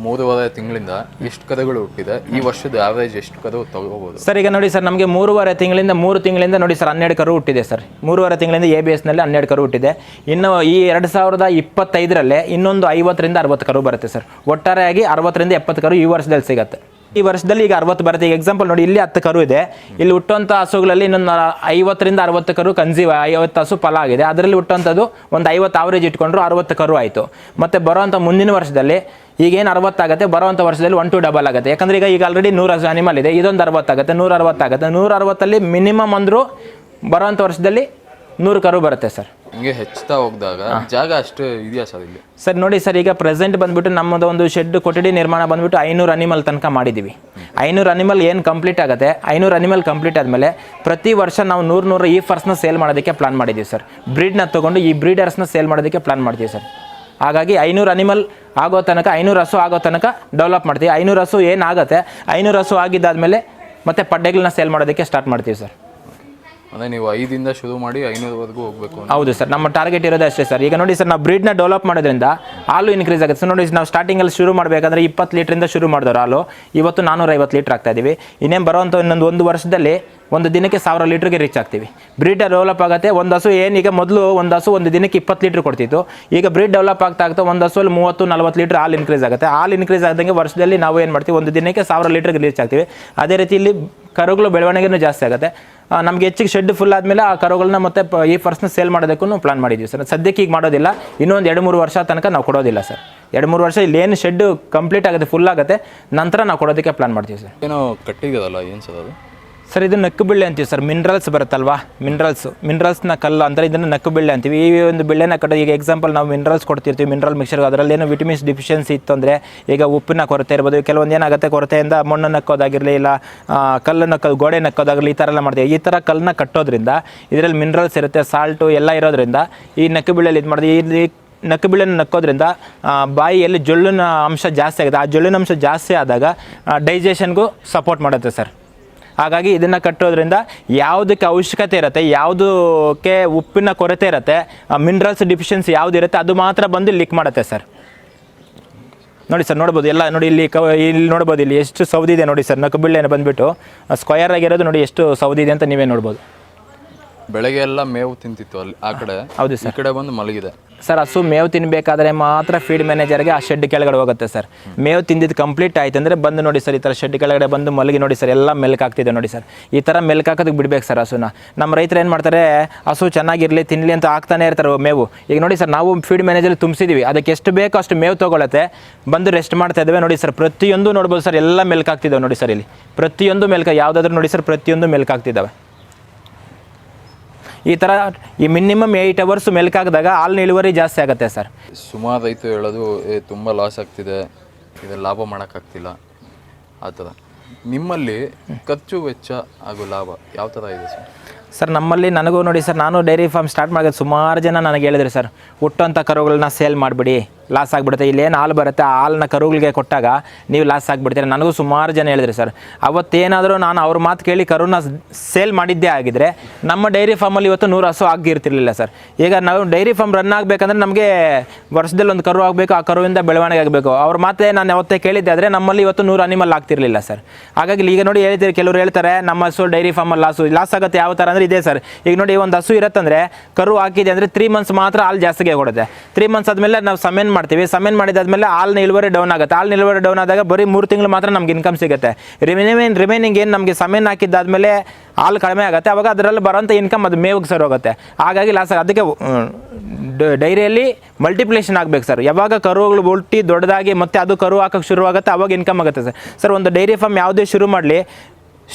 ಮೂರುವರೆ ತಿಂಗಳಿಂದ ಎಷ್ಟು ಕದಗಳು ಹುಟ್ಟಿದೆ. ಈ ವರ್ಷದ ಆವರೇಜ್ ಎಷ್ಟು ಕದ ತಗೋಬಹುದು ಸರ್, ಈಗ ನೋಡಿ ಸರ್, ನಮಗೆ ಮೂರುವರೆ ತಿಂಗಳಿಂದ ಮೂರು ತಿಂಗಳಿಂದ ನೋಡಿ ಸರ್, ಹನ್ನೆರಡು ಕರು ಹುಟ್ಟಿದೆ ಸರ್. ಮೂರುವರೆ ತಿಂಗಳಿಂದ ಎ ಬಿ ಎಸ್ನಲ್ಲಿ ಹನ್ನೆರಡು ಕರು ಹುಟ್ಟಿದೆ. ಇನ್ನು ಈ ಎರಡು ಸಾವಿರದ ಇಪ್ಪತ್ತೈದರಲ್ಲೇ ಇನ್ನೊಂದು ಐವತ್ತರಿಂದ ಅರವತ್ತು ಕರು ಬರುತ್ತೆ ಸರ್. ಒಟ್ಟಾರೆಯಾಗಿ ಅರವತ್ತರಿಂದ ಎಪ್ಪತ್ತು ಕರು ಈ ವರ್ಷದಲ್ಲಿ ಸಿಗುತ್ತೆ. ಈ ವರ್ಷದಲ್ಲಿ ಈಗ ಅರವತ್ತು ಬರುತ್ತೆ. ಈಗ ಎಕ್ಸಾಂಪಲ್ ನೋಡಿ, ಇಲ್ಲಿ ಹತ್ತು ಕರು ಇದೆ. ಇಲ್ಲಿ ಹುಟ್ಟುವಂಥ ಹಸುಗಳಲ್ಲಿ ಇನ್ನೊಂದು ಐವತ್ತರಿಂದ ಅರವತ್ತು ಕರು ಕನ್ಸೀವ್ ಐವತ್ತು ಹಸು ಫಲ ಆಗಿದೆ. ಅದರಲ್ಲಿ ಹುಟ್ಟುವಂಥದ್ದು ಒಂದು ಐವತ್ತು ಆವರೇಜ್ ಇಟ್ಕೊಂಡ್ರು ಅರವತ್ತು ಕರು ಆಯಿತು. ಮತ್ತು ಬರುವಂಥ ಮುಂದಿನ ವರ್ಷದಲ್ಲಿ ಈಗೇನು ಅರವತ್ತಾಗುತ್ತೆ ಬರುವಂಥ ವರ್ಷದಲ್ಲಿ ಒನ್ ಟು ಡಬಲ್ ಆಗುತ್ತೆ. ಯಾಕಂದರೆ ಈಗ ಈಗ ಆಲ್ರೆಡಿ ನೂರು ಅನಿಮಲ್ ಇದೆ. ಇದೊಂದು ಅರವತ್ತಾಗುತ್ತೆ ನೂರ ಅರವತ್ತಾಗುತ್ತೆ ನೂರ ಅರವತ್ತಲ್ಲಿ ಮಿನಿಮಮ್ ಅಂದರೂ ಬರೋವಂಥ ವರ್ಷದಲ್ಲಿ ನೂರು ಕರು ಬರುತ್ತೆ ಸರ್. ಹಿಂಗೆ ಹೆಚ್ಚುತ್ತಾ ಹೋಗಿದಾಗ ಜಾಗ ಅಷ್ಟು ಇದೆಯಾ ಸರ್ ಇಲ್ಲಿ? ಸರ್ ನೋಡಿ ಸರ್ ಈಗ ಪ್ರೆಸೆಂಟ್ ಬಂದ್ಬಿಟ್ಟು ನಮ್ಮದು ಒಂದು ಶೆಡ್ ಕೊಠಡಿ ನಿರ್ಮಾಣ ಬಂದ್ಬಿಟ್ಟು ಐನೂರು ಅನಿಮಲ್ ತನಕ ಮಾಡಿದ್ದೀವಿ ಐನೂರು ಅನಿಮಲ್ ಏನು ಕಂಪ್ಲೀಟ್ ಆಗುತ್ತೆ ಐನೂರು ಅನಿಮಲ್ ಕಂಪ್ಲೀಟ್ ಆದಮೇಲೆ ಪ್ರತಿ ವರ್ಷ ನಾವು ನೂರು ನೂರು ಈ ಫರ್ಸ್ನ ಸೇಲ್ ಮಾಡೋದಕ್ಕೆ ಪ್ಲಾನ್ ಮಾಡಿದ್ದೀವಿ ಸರ್. ಬ್ರೀಡ್ನ ತೊಗೊಂಡು ಈ ಬ್ರೀಡರ್ಸ್ನ ಸೇಲ್ ಮಾಡೋದಕ್ಕೆ ಪ್ಲಾನ್ ಮಾಡ್ತೀವಿ ಸರ್. ಹಾಗಾಗಿ ಐನೂರು ಅನಿಮಲ್ ಆಗೋ ತನಕ ಐನೂರು ಹಸು ಆಗೋ ತನಕ ಡೆವಲಪ್ ಮಾಡ್ತೀವಿ. ಐನೂರು ಹಸು ಏನಾಗುತ್ತೆ ಐನೂರು ಹಸು ಆಗಿದ್ದಾದಮೇಲೆ ಮತ್ತೆ ಪಡ್ಡೆಗಳನ್ನ ಸೇಲ್ ಮಾಡೋದಕ್ಕೆ ಸ್ಟಾರ್ಟ್ ಮಾಡ್ತೀವಿ ಸರ್. ಅಂದರೆ ನೀವು ಐದಿಂದ ಶುರು ಮಾಡಿ ಐನೂರವರೆಗೂ ಹೋಗಬೇಕು ಹೌದು ಸರ್, ನಮ್ಮ ಟಾರ್ಗೆಟ್ ಇರೋದೇ ಅಷ್ಟೇ ಸರ್. ಈಗ ನೋಡಿ ಸರ್, ನಾವು ಬ್ರೀಡ್ನ ಡೆವಲಪ್ ಮಾಡೋದ್ರಿಂದ ಹಾಲು ಇನ್ಕ್ರೀಸ್ ಆಗುತ್ತೆ. ಸರ್ ನೋಡಿ ನಾವು ಸ್ಟಾರ್ಟಿಂಗಲ್ಲಿ ಶುರು ಮಾಡಬೇಕಂದ್ರೆ ಇಪ್ಪತ್ತು ಲೀಟ್ರಿಂದ ಶುರು ಮಾಡಿದ್ರು ಹಾಲು. ಇವತ್ತು ನಾನ್ನೂರೈವತ್ತು ಲೀಟ್ರ್ ಆಗ್ತಾ ಇದೀವಿ. ಇನ್ನೇನು ಬರುವಂಥ ಇನ್ನೊಂದು ಒಂದು ವರ್ಷದಲ್ಲಿ ಒಂದು ದಿನಕ್ಕೆ ಸಾವಿರ ಲೀಟ್ರಿಗೆ ರೀಚ್ ಆಗ್ತೀವಿ. ಬ್ರೀಡ್ ಡೆವಲಪ್ ಆಗುತ್ತೆ. ಒಂದು ಹಸು ಏನೀಗ ಮೊದಲು ಒಂದು ಹಸು ಒಂದು ದಿನಕ್ಕೆ ಇಪ್ಪತ್ತು ಲೀಟ್ರ್ ಕೊಡ್ತಿತ್ತು. ಈಗ ಬ್ರೀಡ್ ಡೆವಲಪ್ ಆಗ್ತಾ ಆಗ್ತಾ ಒಂದು ಹಸುವಲ್ಲಿ ಮೂವತ್ತು, ನಲ್ವತ್ತು ಲೀಟ್ರ್ ಹಾಲು ಇನ್ಕ್ರೀಸ್ ಆಗುತ್ತೆ. ಹಾಲು ಇನ್ಕ್ರೀಸ್ ಆದಂಗೆ ವರ್ಷದಲ್ಲಿ ನಾವು ಏನು ಮಾಡ್ತೀವಿ? ಒಂದು ದಿನಕ್ಕೆ ಸಾವಿರ ಲೀಟ್ರಿಗೆ ರೀಚ್ ಆಗ್ತೀವಿ. ಅದೇ ರೀತಿ ಇಲ್ಲಿ ಕರುಗಳು ಬೆಳವಣಿಗೆನೂ ಜಾಸ್ತಿ ಆಗುತ್ತೆ. ನಮಗೆ ಹೆಚ್ಚಿಗೆ ಶೆಡ್ ಫುಲ್ ಆದಮೇಲೆ ಆ ಕರುಗಳನ್ನ ಮತ್ತೆ ಈ ಫರ್ಸ್ನ ಸೇಲ್ ಮಾಡೋದಕ್ಕೂ ಪ್ಲಾನ್ ಮಾಡಿದ್ದೀವಿ ಸರ್. ಸದ್ಯಕ್ಕೆ ಈಗ ಮಾಡೋದಿಲ್ಲ. ಇನ್ನೊಂದು ಎರಡು ಮೂರು ವರ್ಷ ತನಕ ನಾವು ಕೊಡೋದಿಲ್ಲ ಸರ್. ಎರಡು ಮೂರು ವರ್ಷ ಇಲ್ಲಿ ಏನು ಶೆಡ್ ಕಂಪ್ಲೀಟ್ ಆಗುತ್ತೆ ಫುಲ್ ಆಗುತ್ತೆ, ನಂತರ ನಾವು ಕೊಡೋದಕ್ಕೆ ಪ್ಲಾನ್ ಮಾಡ್ತೀವಿ ಸರ್. ಏನೋ ಕಟ್ಟಿದಲ್ಲ ಏನು ಸರ್ ಅದು? ಸರ್, ಇದು ನಕ್ಕು ಬಿಳ್ಳೆ ಅಂತೀವಿ ಸರ್ ಮಿನರಲ್ಸ್ ಬರುತ್ತಲ್ವಾ? ಮಿನರಲ್ಸ್ ಮಿನರಲ್ಸ್ನ ಕಲ್ಲು, ಅಂದರೆ ಇದನ್ನು ನಕ್ಕು ಬಿಳ್ಳೆ ಅಂತೀವಿ. ಈ ಒಂದು ಬಿಳ್ಳೆನ ಕಡೆ ಈಗ ಎಕ್ಸಾಂಪಲ್ ನಾವು ಮಿನರಲ್ಸ್ ಕೊಡ್ತಿರ್ತೀವಿ ಮಿನರಲ್ ಮಿಕ್ಸರ್ ಅದರಲ್ಲಿ ಏನೋ ವಿಟಮಿನ್ಸ್ ಡಿಫಿಷಿಯನ್ಸಿ ಇತ್ತು ಅಂದರೆ ಈಗ ಉಪ್ಪಿನ ಕೊರತೆ ಇರ್ಬೋದು ಕೆಲವೊಂದು ಏನಾಗುತ್ತೆ, ಕೊರತೆಯಿಂದ ಮಣ್ಣು ನಕ್ಕೋದಾಗಿರಲಿ, ಇಲ್ಲ ಕಲ್ಲು ನಕ್ಕೋದು, ಗೋಡೆ ನಕ್ಕೋದಾಗಲಿ ಈ ಥರ ಎಲ್ಲ ಮಾಡ್ತೀವಿ. ಈ ಥರ ಕಲ್ಲನ್ನ ಕಟ್ಟೋದ್ರಿಂದ ಇದರಲ್ಲಿ ಮಿನರಲ್ಸ್ ಇರುತ್ತೆ ಸಾಲ್ಟು ಎಲ್ಲ ಇರೋದ್ರಿಂದ ಈ ನಕ್ಕು ಬಿಳ್ಳೆಲಿ ಇದು ಮಾಡಿದ್ವಿ ಇಲ್ಲಿ ನಕ್ಕು ಬೀಳನ್ನು ನಕ್ಕೋದ್ರಿಂದ ಬಾಯಿಯಲ್ಲಿ ಜೊಳ್ಳಿನ ಅಂಶ ಜಾಸ್ತಿ ಆಗುತ್ತೆ. ಆ ಜೊಳ್ಳಿನ ಅಂಶ ಜಾಸ್ತಿ ಆದಾಗ ಡೈಜೆಷನ್ಗೂ ಸಪೋರ್ಟ್ ಮಾಡುತ್ತೆ ಸರ್. ಹಾಗಾಗಿ ಇದನ್ನು ಕಟ್ಟೋದ್ರಿಂದ ಯಾವುದಕ್ಕೆ ಅವಶ್ಯಕತೆ ಇರುತ್ತೆ, ಯಾವುದಕ್ಕೆ ಉಪ್ಪಿನ ಕೊರತೆ ಇರುತ್ತೆ ಮಿನರಲ್ಸ್ ಡಿಫಿಷಿಯನ್ಸಿ ಯಾವುದು ಇರುತ್ತೆ, ಅದು ಮಾತ್ರ ಬಂದು ಲಿಕ್ ಮಾಡುತ್ತೆ ಸರ್. ನೋಡಿ ಸರ್, ನೋಡ್ಬೋದು, ಎಲ್ಲ ನೋಡಿ ಇಲ್ಲಿ ಕ, ಇಲ್ಲಿ ನೋಡ್ಬೋದು, ಇಲ್ಲಿ ಎಷ್ಟು ಸೌದಿ ಇದೆ ನೋಡಿ ಸರ್, ನಕಬಿಳ್ಳೆನ ಬಂದುಬಿಟ್ಟು ಸ್ಕ್ವಯರ್ ಆಗಿರೋದು ನೋಡಿ ಎಷ್ಟು ಸೌದಿ ಇದೆ ಅಂತ ನೀವೇ ನೋಡ್ಬೋದು. ಬೆಳಗ್ಗೆ ಎಲ್ಲ ಮೇವು ತಿಂತಿತ್ತು ಅಲ್ಲಿ ಆ ಕಡೆ. ಹೌದು ಈ ಕಡೆ ಬಂದು ಮಲಗಿದೆ. ಸರ್ ಹಸು ಮೇವು ತಿನ್ನಬೇಕಾದ್ರೆ ಮಾತ್ರ ಫೀಡ್ ಮ್ಯಾನೇಜರ್ಗೆ ಆ ಶೆಡ್ ಕೆಳಗಡೆ ಹೋಗುತ್ತೆ ಸರ್. ಮೇವು ತಿಂದಿದ್ದು ಕಂಪ್ಲೀಟ್ ಆಯ್ತು ಅಂದರೆ ಬಂದು ನೋಡಿ ಸರ್ ಈ ಥರ ಶೆಡ್ ಕೆಳಗಡೆ ಬಂದು ಮಲಗಿ ನೋಡಿ ಸರ್ ಎಲ್ಲ ಮೆಲ್ಕ್ ಆಗ್ತಿದೆ ನೋಡಿ ಸರ್. ಈ ಥರ ಮೆಲ್ಕ್ ಹಾಕೋದಕ್ಕೆ ಬಿಡ್ಬೇಕು ಸರ್ ಹಸುನ. ನಮ್ಮ ರೈತರು ಏನು ಮಾಡ್ತಾರೆ ಹಸು ಚೆನ್ನಾಗಿರಲಿ ತಿನ್ನಲಿ ಅಂತ ಹಾಕ್ತಾನೆ ಇರ್ತಾರೆ ಮೇವು. ಈಗ ನೋಡಿ ಸರ್ ನಾವು ಫೀಡ್ ಮ್ಯಾನೇಜರ್ ತುಂಬಿಸಿದ್ದೀವಿ ಅದಕ್ಕೆ ಎಷ್ಟು ಬೇಕೋ ಅಷ್ಟು ಮೇವು ತೊಗೊಳತ್ತೆ. ಬಂದು ರೆಸ್ಟ್ ಮಾಡ್ತಾ ಇದ್ದಾವೆ ನೋಡಿ ಸರ್. ಪ್ರತಿಯೊಂದು ನೋಡ್ಬೋದು ಸರ್ ಎಲ್ಲ ಮೆಲ್ಕ್ ಆಗ್ತಿದ್ದಾವೆ ನೋಡಿ ಸರ್ ಇಲ್ಲಿ. ಪ್ರತಿಯೊಂದು ಮೆಲ್ಕ ಯಾವುದಾದ್ರೂ ನೋಡಿ ಸರ್ ಪ್ರತಿಯೊಂದು ಮೆಲ್ಕ್ ಆಗ್ತಿದ್ದಾವೆ. ಈ ಥರ ಈ ಮಿನಿಮಮ್ ಏಯ್ಟ್ ಅವರ್ಸ್ ಮೆಲ್ಕಾಗದಾಗ ಹಾಕಿದಾಗ ಹಾಲಿನ ಇಳುವರಿ ಜಾಸ್ತಿ ಆಗುತ್ತೆ ಸರ್. ಸುಮಾರು ರೈತರು ಹೇಳೋದು ಏ ತುಂಬ ಲಾಸ್ ಆಗ್ತಿದೆ ಇದು ಲಾಭ ಮಾಡೋಕ್ಕಾಗ್ತಿಲ್ಲ. ಆ ಥರ. ನಿಮ್ಮಲ್ಲಿ ಖರ್ಚು ವೆಚ್ಚ ಹಾಗೂ ಲಾಭ ಯಾವ ಥರ ಇದೆ ಸರ್? ಸರ್ ನಮ್ಮಲ್ಲಿ ನನಗೂ ನೋಡಿ ಸರ್ ನಾನು ಡೈರಿ ಫಾರ್ಮ್ ಸ್ಟಾರ್ಟ್ ಮಾಡೋದು ಸುಮಾರು ಜನ ನನಗೆ ಹೇಳಿದ್ರು ಸರ್ ಹುಟ್ಟುವಂಥ ಕರುಗಳನ್ನ ಸೇಲ್ ಮಾಡಿಬಿಡಿ. ಲಾಸ್ ಆಗಿಬಿಡುತ್ತೆ. ಇಲ್ಲೇನು ಹಾಲು ಬರುತ್ತೆ? ಆ ಹಾಲನ್ನ ಕರುಗಳಿಗೆ ಕೊಟ್ಟಾಗ ನೀವು ಲಾಸ್ ಆಗಿಬಿಡ್ತೀರ? ನನಗೂ ಸುಮಾರು ಜನ ಹೇಳಿದ್ರು ಸರ್. ಅವತ್ತೇನಾದರೂ ನಾನು ಅವ್ರ ಮಾತು ಕೇಳಿ ಕರುನ ಸೇಲ್ ಮಾಡಿದ್ದೇ ಆಗಿದ್ರೆ ನಮ್ಮ ಡೈರಿ ಫಾರ್ಮಲ್ಲಿ ಇವತ್ತು ನೂರು ಹಸು ಆಗಿರ್ತಿರ್ಲಿಲ್ಲ ಸರ್. ಈಗ ನಾವು ಡೈರಿ ಫಾರ್ಮ್ ರನ್ ಆಗಬೇಕಂದ್ರೆ ನಮಗೆ ವರ್ಷದಲ್ಲಿ ಒಂದು ಕರು ಆಗಬೇಕು, ಆ ಕರುವಿಂದ ಬೆಳವಣಿಗೆ ಆಗಬೇಕು. ಅವ್ರ ಮಾತೇ ನಾನು ಯಾವತ್ತೇ ಕೇಳಿದ್ದೆ ಆದರೆ ನಮ್ಮಲ್ಲಿ ಇವತ್ತು ನೂರು ಅನಿಮಲ್ ಆಗ್ತಿರ್ಲಿಲ್ಲ ಸರ್. ಹಾಗಾಗಿ ಈಗ ನೋಡಿ ಹೇಳ್ತೀರಿ ಕೆಲವರು ಹೇಳ್ತಾರೆ ನಮ್ಮ ಹಸು ಡೈರಿ ಫಾರ್ಮಲ್ಲಿ ಲಾಸು ಲಾಸ್ ಆಗುತ್ತೆ ಯಾವ ಥರ ಅಂದರೆ ಇದೆ ಸರ್. ಈಗ ನೋಡಿ ಒಂದು ಹಸು ಇರುತ್ತಂದರೆ ಕರು ಹಾಕಿದೆ ಅಂದರೆ ತ್ರೀ ಮಂತ್ಸ್ ಮಾತ್ರ ಹಾಲು ಜಾಸ್ತಿಗೆ ಕೊಡುತ್ತೆ ತ್ರೀ ಮಂತ್ಸ್ ಆದಮೇಲೆ ನಾವು ಸಮೇನ್ ಮಾಡ್ತೀವಿ. ಸಮೇನ್ ಮಾಡಿದಾದ್ಮೇಲೆ ಹಾಲಿನ ಇಳುವರಿ ಡೌನ್ ಆಗುತ್ತೆ. ಹಾಲಿನ ಇಳುವರಿ ಡೌನ್ ಆದಾಗ ಬರೀ ಮೂರು ತಿಂಗಳು ಮಾತ್ರ ನಮ್ಗೆ ಇನ್ಕಮ್ ಸಿಗುತ್ತೆ. ರಿಮೈನಿಂಗ್ ರಿಮೈನಿಂಗ್ ಏನು ನಮಗೆ ಸಮೇನ್ ಹಾಕಿದ್ದಾದ್ಮೇಲೆ ಹಾಲು ಕಡಿಮೆ ಆಗುತ್ತೆ. ಅವಾಗ ಅದರಲ್ಲಿ ಬರೋಂಥ ಇನ್ಕಮ್ ಅದು ಮೇವಿಗೆ ಸರ್ ಹೋಗುತ್ತೆ. ಹಾಗಾಗಿ ಲಾಸ್ ಅದಕ್ಕೆ ಡೈರಿಯಲ್ಲಿ ಮಲ್ಟಿಪ್ಲೇಷನ್ ಆಗಬೇಕು ಸರ್. ಯಾವಾಗ ಕರುಗಳು ಉಲ್ಟಿ ದೊಡ್ಡದಾಗಿ ಮತ್ತೆ ಅದು ಕರು ಹಾಕೋಕ್ಕೆ ಶುರುವಾಗುತ್ತೆ, ಅವಾಗ ಇನ್ಕಮ್ ಆಗುತ್ತೆ ಸರ್. ಸರ್, ಒಂದು ಡೈರಿ ಫಾರ್ಮ್ ಯಾವುದೇ ಶುರು ಮಾಡಲಿ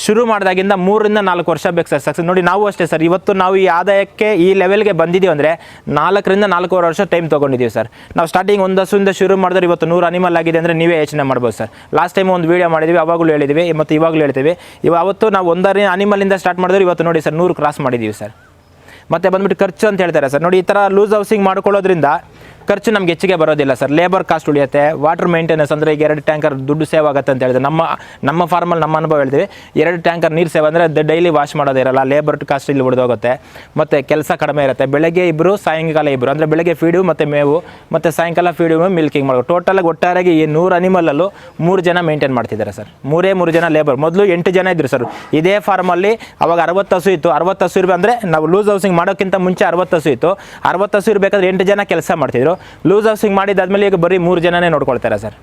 ಶುರು ಮಾಡಿದಾಗಿಂದ ಮೂರರಿಂದ ನಾಲ್ಕು ವರ್ಷ ಬೇಕು ಸರ್ ಸಕ್ಸಸ್ ನೋಡಿ, ನಾವು ಅಷ್ಟೇ ಸರ್. ಇವತ್ತು ನಾವು ಈ ಆದಾಯಕ್ಕೆ, ಈ ಲೆವೆಲ್ಗೆ ಬಂದಿದ್ದೀವಿ ಅಂದರೆ ನಾಲ್ಕರಿಂದ ನಾಲ್ಕೂವರೆ ವರ್ಷ ಟೈಮ್ ತೊಗೊಂಡಿದ್ದೀವಿ ಸರ್. ನಾವು ಸ್ಟಾರ್ಟಿಂಗ್ ಒಂದು ಹಸುವಿಂದ ಶುರು ಮಾಡಿದ್ರೆ ಇವತ್ತು ನೂರು ಅನಿಮಲ್ ಆಗಿದೆ ಅಂದರೆ ನೀವೇ ಯೋಚನೆ ಮಾಡ್ಬೋದು ಸರ್. ಲಾಸ್ಟ್ ಟೈಮ್ ಒಂದು ವೀಡಿಯೋ ಮಾಡಿದ್ವಿ, ಅವಾಗಲೂ ಹೇಳಿದ್ವಿ, ಮತ್ತು ಇವಾಗಲೂ ಹೇಳ್ತೀವಿ. ಇವತ್ತು ನಾವು ಒಂದರಿಂದ ಅನಿಮಲಿಂದ ಸ್ಟಾರ್ಟ್ ಮಾಡಿದ್ರೆ ಇವತ್ತು ನೋಡಿ ಸರ್, ನೂರು ಕ್ರಾಸ್ ಮಾಡಿದ್ದೀವಿ ಸರ್. ಮತ್ತು ಬಂದ್ಬಿಟ್ಟು ಖರ್ಚು ಅಂತ ಹೇಳ್ತಾರೆ ಸರ್. ನೋಡಿ, ಈ ಥರ ಲೂಸ್ ಹೌಸಿಂಗ್ ಮಾಡ್ಕೊಳ್ಳೋದ್ರಿಂದ ಖರ್ಚು ನಮ್ಗೆ ಹೆಚ್ಚಿಗೆ ಬರೋದಿಲ್ಲ ಸರ್. ಲೇಬರ್ ಕಾಸ್ಟ್ ಉಳಿಯುತ್ತೆ. ವಾಟರ್ ಮೇಂಟೆನೆನ್ಸ್ ಅಂದರೆ ಈಗ ಎರಡು ಟ್ಯಾಂಕರ್ ದುಡ್ಡು ಸೇವ್ ಆಗುತ್ತೆ ಅಂತ ಹೇಳಿದ್ರೆ ನಮ್ಮ ನಮ್ಮ ಫಾರ್ಮಲ್ಲಿ ನಮ್ಮ ಅನುಭವ ಹೇಳ್ತೀವಿ. ಎರಡು ಟ್ಯಾಂಕರ್ ನೀರು ಸೇವ್ ಅಂದರೆ ಡೈಲಿ ವಾಶ್ ಮಾಡೋದಿರಲ್ಲ ಲೇಬರ್ ಕಾಸ್ಟ್ ಇಲ್ಲಿ ಉಳಿದೋಗುತ್ತೆ. ಮತ್ತು ಕೆಲಸ ಕಡಿಮೆ ಇರುತ್ತೆ. ಬೆಳಗ್ಗೆ ಇಬ್ಬರು ಸಾಯಂಕಾಲ ಇಬ್ಬರು ಅಂದರೆ ಬೆಳಗ್ಗೆ ಫೀಡು ಮತ್ತು ಮೇವು, ಮತ್ತು ಸಾಯಂಕಾಲ ಫೀಡು ಮಿಲ್ಕಿಂಗ್ ಮಾಡೋದು. ಟೋಟಲಾಗಿ ಒಟ್ಟಾರೆಯಾಗಿ ಈ ನೂರು ಅನಿಮಲಲ್ಲೂ ಮೂರು ಜನ ಮೇಂಟೈನ್ ಮಾಡ್ತಿದ್ದಾರೆ ಸರ್. ಮೂರೇ ಮೂರು ಜನ ಲೇಬರ್ ಮೊದಲು ಎಂಟು ಜನ ಇದ್ರು ಸರ್. ಇದೇ ಫಾರ್ಮಲ್ಲಿ ಅವಾಗ ಅರವತ್ತು ಹಸು ಇತ್ತು. ಅರವತ್ತು ಹಸು ಇರಬೇಕು ಅಂದರೆ ನಾವು ಲೂಸ್ ಹೌಸಿಂಗ್ ಮಾಡೋಕ್ಕಿಂತ ಮುಂಚೆ ಅರವತ್ತು ಹಸು ಇತ್ತು. ಅರವತ್ತು ಹಸು ಇರಬೇಕಾದ್ರೆ ಎಂಟು ಜನ ಕೆಲಸ ಮಾಡ್ತಿದ್ರು. ಲೂಸ್ ಹೌಸಿಂಗ್ ಮಾಡಿದ್ದಾದ್ಮೇಲೆ ಈಗ ಬರೀ ಮೂರು ಜನನೇ ನೋಡ್ಕೊಳ್ತಾರೆ ಸರ್.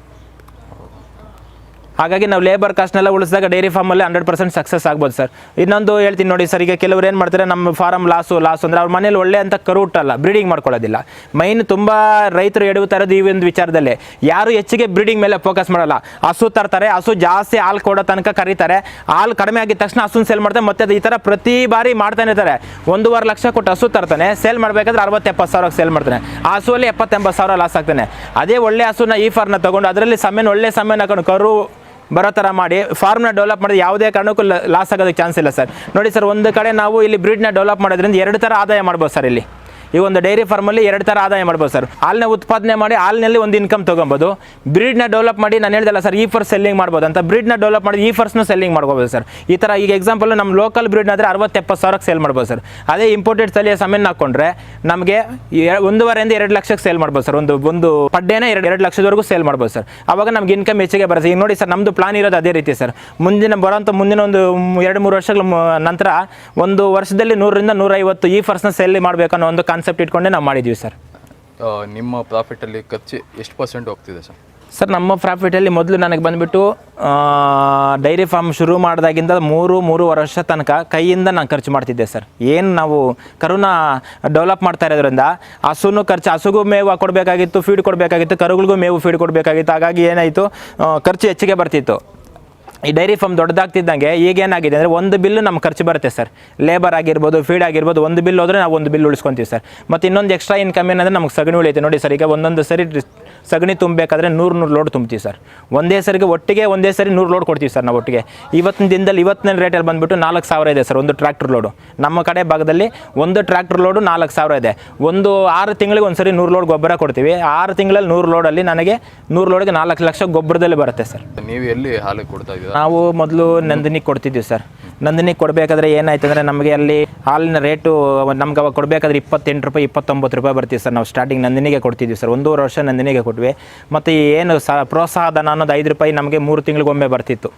ಹಾಗಾಗಿ ನಾವು ಲೇಬರ್ ಕಾಸ್ಟ್ನೆಲ್ಲ ಉಳಿಸಿದಾಗ ಡೈರಿ ಫಾರ್ಮಲ್ಲಿ ಹಂಡ್ರೆಡ್ ಪರ್ಸೆಂಟ್ ಸಕ್ಸಸ್ ಆಗ್ಬೋದು ಸರ್ ಇನ್ನೊಂದು ಹೇಳ್ತೀನಿ ನೋಡಿ ಸರ್ ಈಗ ಕೆಲವರು ಏನು ಮಾಡ್ತಾರೆ, ನಮ್ಮ ಫಾರಮ್ ಲಾಸು ಲಾಸು ಅಂದರೆ ಅವ್ರ ಮನೇಲಿ ಒಳ್ಳೆ ಅಂತ ಕರು ಹುಟ್ಟಲ್ಲ ಬ್ರೀಡಿಂಗ್ ಮಾಡ್ಕೊಳ್ಳೋದಿಲ್ಲ. ಮೈನ್ ತುಂಬ ರೈತರು ಎಡುತ್ತಾ ಇರೋದು ಈ ಒಂದು ವಿಚಾರದಲ್ಲಿ. ಯಾರು ಹೆಚ್ಚಿಗೆ ಬ್ರೀಡಿಂಗ್ ಮೇಲೆ ಫೋಕಸ್ ಮಾಡಲ್ಲ. ಹಸು ತರ್ತಾರೆ, ಹಸು ಜಾಸ್ತಿ ಹಾಲು ಕೊಡೋ ತನಕ ಕರೀತಾರೆ. ಹಾಲು ಕಡಿಮೆ ಆಗಿದ ತಕ್ಷಣ ಹಸುನ ಸೇಲ್ ಮಾಡ್ತಾರೆ, ಮತ್ತೆ ಅದು ಈ ಥರ ಪ್ರತಿ ಬಾರಿ ಮಾಡ್ತಾನೆ ಇರ್ತಾರೆ. ಒಂದೂವರೆ ಲಕ್ಷ ಕೊಟ್ಟು ಹಸು ತರ್ತಾನೆ ಸೇಲ್ ಮಾಡಬೇಕಾದ್ರೆ ಅರವತ್ತು ಎಪ್ಪತ್ತು ಸಾವಿರಕ್ಕೆ ಸೇಲ್ ಮಾಡ್ತಾನೆ. ಆ ಹಸುವಲ್ಲಿ ಎಪ್ಪತ್ತೆಂಬತ್ತು ಸಾವಿರ ಲಾಸ್ ಆಗ್ತಾನೆ. ಅದೇ ಒಳ್ಳೆ ಹಸುನ ಈ ಫಾರ್ನ ತಗೊಂಡು, ಅದರಲ್ಲಿ ಸಮಯ ಒಳ್ಳೆ ಸಮಯ ಹಾಕೊಂಡು ಕರು ಬರೋ ಥರ ಮಾಡಿ. ಫಾರ್ಮ್ನ ಡೆವಲಪ್ ಮಾಡಿದ್ರೆ ಯಾವುದೇ ಕಾರಣಕ್ಕೂ ಲಾಸ್ ಆಗೋದಕ್ಕೆ ಚಾನ್ಸ್ ಇಲ್ಲ ಸರ್ ನೋಡಿ ಸರ್ ಒಂದು ಕಡೆ ನಾವು ಇಲ್ಲಿ ಬ್ರೀಡ್ನ ಡೆವಲಪ್ ಮಾಡೋದ್ರಿಂದ ಎರಡು ಥರ ಆದಾಯ ಮಾಡ್ಬೋದು ಸರ್ ಇಲ್ಲಿ. ಈ ಒಂದು ಡೈರಿ ಫಾರ್ಮಲ್ಲಿ ಎರಡು ಥರ ಆದಾಯ ಮಾಡ್ಬೋದು ಸರ್. ಹಾಲನ್ನ ಉತ್ಪಾದನೆ ಮಾಡಿ ಹಾಲಿನಲ್ಲಿ ಒಂದು ಇನ್ಕಮ್ ತೊಗೊಬೋದು. ಬ್ರೀಡ್ನ ಡೆವಲಪ್ ಮಾಡಿ ನಾನು ಹೇಳಿದಲ್ಲ ಸರ್, ಈ ಫರ್ಸ್ ಸೆಲ್ಲಿಂಗ್ ಮಾಡ್ಬೋದು ಅಂತ. ಬ್ರೀಡ್ನ ಡೆವಲಪ್ ಮಾಡಿ ಈ ಫರ್ಸ್ನ ಸೆಲ್ಲಿಂಗ್ ಮಾಡ್ಕೋಬೋದು ಸರ್. ಈ ಥರ ಈಗ ಎಕ್ಸಾಂಪಲ್ ನಮ್ಮ ಲೋಕಲ್ ಬ್ರೀಡ್ ಆದರೆ ಅರವತ್ತೆಪ್ಪತ್ತು ಸಾವಿರಕ್ಕೆ ಸೇಲ್ ಮಾಡ್ಬೋದು ಸರ್. ಅದೇ ಇಂಪೋರ್ಟೆಡ್ ಸಲಿಯ ಸಮಯ ಹಾಕೊಂಡ್ರೆ ನಮಗೆ ಒಂದೂವರೆಯಿಂದ ಎರಡು ಲಕ್ಷಕ್ಕೆ ಸೇಲ್ ಮಾಡ್ಬೋದು ಸರ್. ಒಂದು ಒಂದು ಪಡ್ಡೇನೆ ಎರಡು ಎರಡು ಲಕ್ಷದವರೆಗೂ ಸೇಲ್ ಮಾಡ್ಬೋದು ಸರ್. ಅವಾಗ ನಮ್ಗೆ ಇನ್ಕಮ್ ಹೆಚ್ಚಿಗೆ ಬರುತ್ತೆ. ಈಗ ನೋಡಿ ಸರ್ ನಮ್ಮದು ಪ್ಲಾನ್ ಇರೋದು ಅದೇ ರೀತಿ ಸರ್. ಮುಂದಿನ ಬರೋಂಥ ಮುಂದಿನ ಒಂದು ಎರಡು, ಮೂರು ವರ್ಷಗಳ ನಂತರ ಒಂದು ವರ್ಷದಲ್ಲಿ ನೂರರಿಂದ ನೂರೈವತ್ತು ಈ ಫರ್ಸ್ನ ಸೇಲ್ ಮಾಡಬೇಕು ಅನ್ನೋ ಒಂದು ಕಾನ್ಸೆಪ್ಟ್ ಇಟ್ಕೊಂಡೆ ನಾವು ಮಾಡಿದ್ದೀವಿ ಸರ್ ನಿಮ್ಮ ಪ್ರಾಫಿಟಲ್ಲಿ ಖರ್ಚು ಎಷ್ಟು ಪರ್ಸೆಂಟ್ ಹೋಗ್ತಿದೆ ಸರ್ ಸರ್ ನಮ್ಮ ಪ್ರಾಫಿಟಲ್ಲಿ ಮೊದಲು ನನಗೆ ಬಂದುಬಿಟ್ಟು ಡೈರಿ ಫಾರ್ಮ್ ಶುರು ಮಾಡಿದಾಗಿಂದ ಮೂರು ಮೂರುವರೆ ವರ್ಷ ತನಕ ಕೈಯಿಂದ ನಾನು ಖರ್ಚು ಮಾಡ್ತಿದ್ದೆ ಸರ್ ಏನು ನಾವು ಕರುನಾ ಡೆವಲಪ್ ಮಾಡ್ತಾ ಇರೋದ್ರಿಂದ ಹಸುನು ಖರ್ಚು ಹಸುಗೂ ಮೇವು ಕೊಡಬೇಕಾಗಿತ್ತು ಫೀಡ್ ಕೊಡಬೇಕಾಗಿತ್ತು ಕರುಗಳಿಗೂ ಮೇವು ಫೀಡ್ ಕೊಡಬೇಕಾಗಿತ್ತು. ಹಾಗಾಗಿ ಏನಾಯಿತು ಖರ್ಚು ಹೆಚ್ಚಿಗೆ ಬರ್ತಿತ್ತು. ಈ ಡೈರಿ ಫಾರ್ಮ್ ದೊಡ್ಡದಾಗ್ತಿದ್ದಂಗೆ ಈಗ ಏನಾಗಿದೆ ಅಂದರೆ ಒಂದು ಬಿಲ್ಲು ನಮ್ಮ ಖರ್ಚು ಬರುತ್ತೆ ಸರ್ ಲೇಬರ್ ಆಗಿರ್ಬೋದು ಫೀಡ್ ಆಗಿರ್ಬೋದು, ಒಂದು ಬಿಲ್ ಹೋದರೆ ನಾವು ಒಂದು ಬಿಲ್ ಉಳಿಸ್ಕೊತೀವಿ ಸರ್ ಮತ್ತು ಇನ್ನೊಂದು ಎಕ್ಸ್ಟ್ರಾ ಇನ್ಕಮ್ ಏನಂದರೆ ನಮಗೆ ಸಗಣಿ ಉಳಿಯುತ್ತೆ. ನೋಡಿ ಸರ್ ಈಗ ಒಂದೊಂದು ಸರಿ ಸಗಣಿ ತುಂಬಬೇಕಾದ್ರೆ ನೂರು ನೂರು ಲೋಡ್ ತುಂಬ್ತೀವಿ ಸರ್ ಒಂದೇ ಸರಿಗೆ ಒಟ್ಟಿಗೆ ಒಂದೇ ಸರಿ ನೂರು ಲೋಡ್ ಕೊಡ್ತೀವಿ ಸರ್ ನಾವು ಒಟ್ಟಿಗೆ. ಇವತ್ತಿನ ದಿನದಲ್ಲಿ ಇವತ್ತಿನ ರೇಟಲ್ಲಿ ಬಂದುಬಿಟ್ಟು ನಾಲ್ಕು ಸಾವಿರ ಇದೆ ಸರ್ ಒಂದು ಟ್ರ್ಯಾಕ್ಟರ್ ಲೋಡು ನಮ್ಮ ಕಡೆ ಭಾಗದಲ್ಲಿ ಒಂದು ಟ್ರ್ಯಾಕ್ಟರ್ ಲೋಡು ನಾಲ್ಕು ಸಾವಿರ ಇದೆ. ಒಂದು ಆರು ತಿಂಗಳಿಗೆ ಒಂದು ಸರಿ ನೂರು ಲೋಡ್ ಗೊಬ್ಬರ ಕೊಡ್ತೀವಿ. ಆರು ತಿಂಗಳಲ್ಲಿ ನೂರು ಲೋಡಲ್ಲಿ ನನಗೆ ನೂರು ಲೋಡ್ಗೆ ನಾಲ್ಕು ಲಕ್ಷ ಗೊಬ್ಬರದಲ್ಲಿ ಬರುತ್ತೆ ಸರ್ ನೀವು ಎಲ್ಲಿ ಹಾಲು ಕೊಡ್ತಾ ಇದ್ದೀರಾ? ನಾವು ಮೊದಲು ನಂದಿನಿಗೆ ಕೊಡ್ತಿದ್ದೀವಿ ಸರ್ ನಂದಿನಿಗೆ ಕೊಡಬೇಕಾದ್ರೆ ಏನಾಯ್ತು ಅಂದರೆ ನಮಗೆ ಅಲ್ಲಿ ಹಾಲಿನ ರೇಟು ನಮ್ಗೆ ಅವಾಗ ಕೊಡಬೇಕಾದ್ರೆ ಇಪ್ಪತ್ತೆಂಟು ರೂಪಾಯಿ ಇಪ್ಪತ್ತೊಂಬತ್ತು ರೂಪಾಯಿ ಬರ್ತೀವಿ ಸರ್ ನಾವು ಸ್ಟಾರ್ಟಿಂಗ್ ನಂದಿನಿಗೆ ಕೊಡ್ತಿದ್ವಿ ಸರ್ ಒಂದೂವರೆ ವರ್ಷ ನಂದಿನಿಗೆ ಕೊಟ್ವಿ. ಮತ್ತು ಏನು ಸ ಪ್ರೋತ್ಸಾಹ ಧನ ಅನ್ನೋದು ಐದು ರೂಪಾಯಿ ನಮಗೆ ಮೂರು ತಿಂಗಳಿಗೊಮ್ಮೆ ಬರ್ತಿತ್ತು.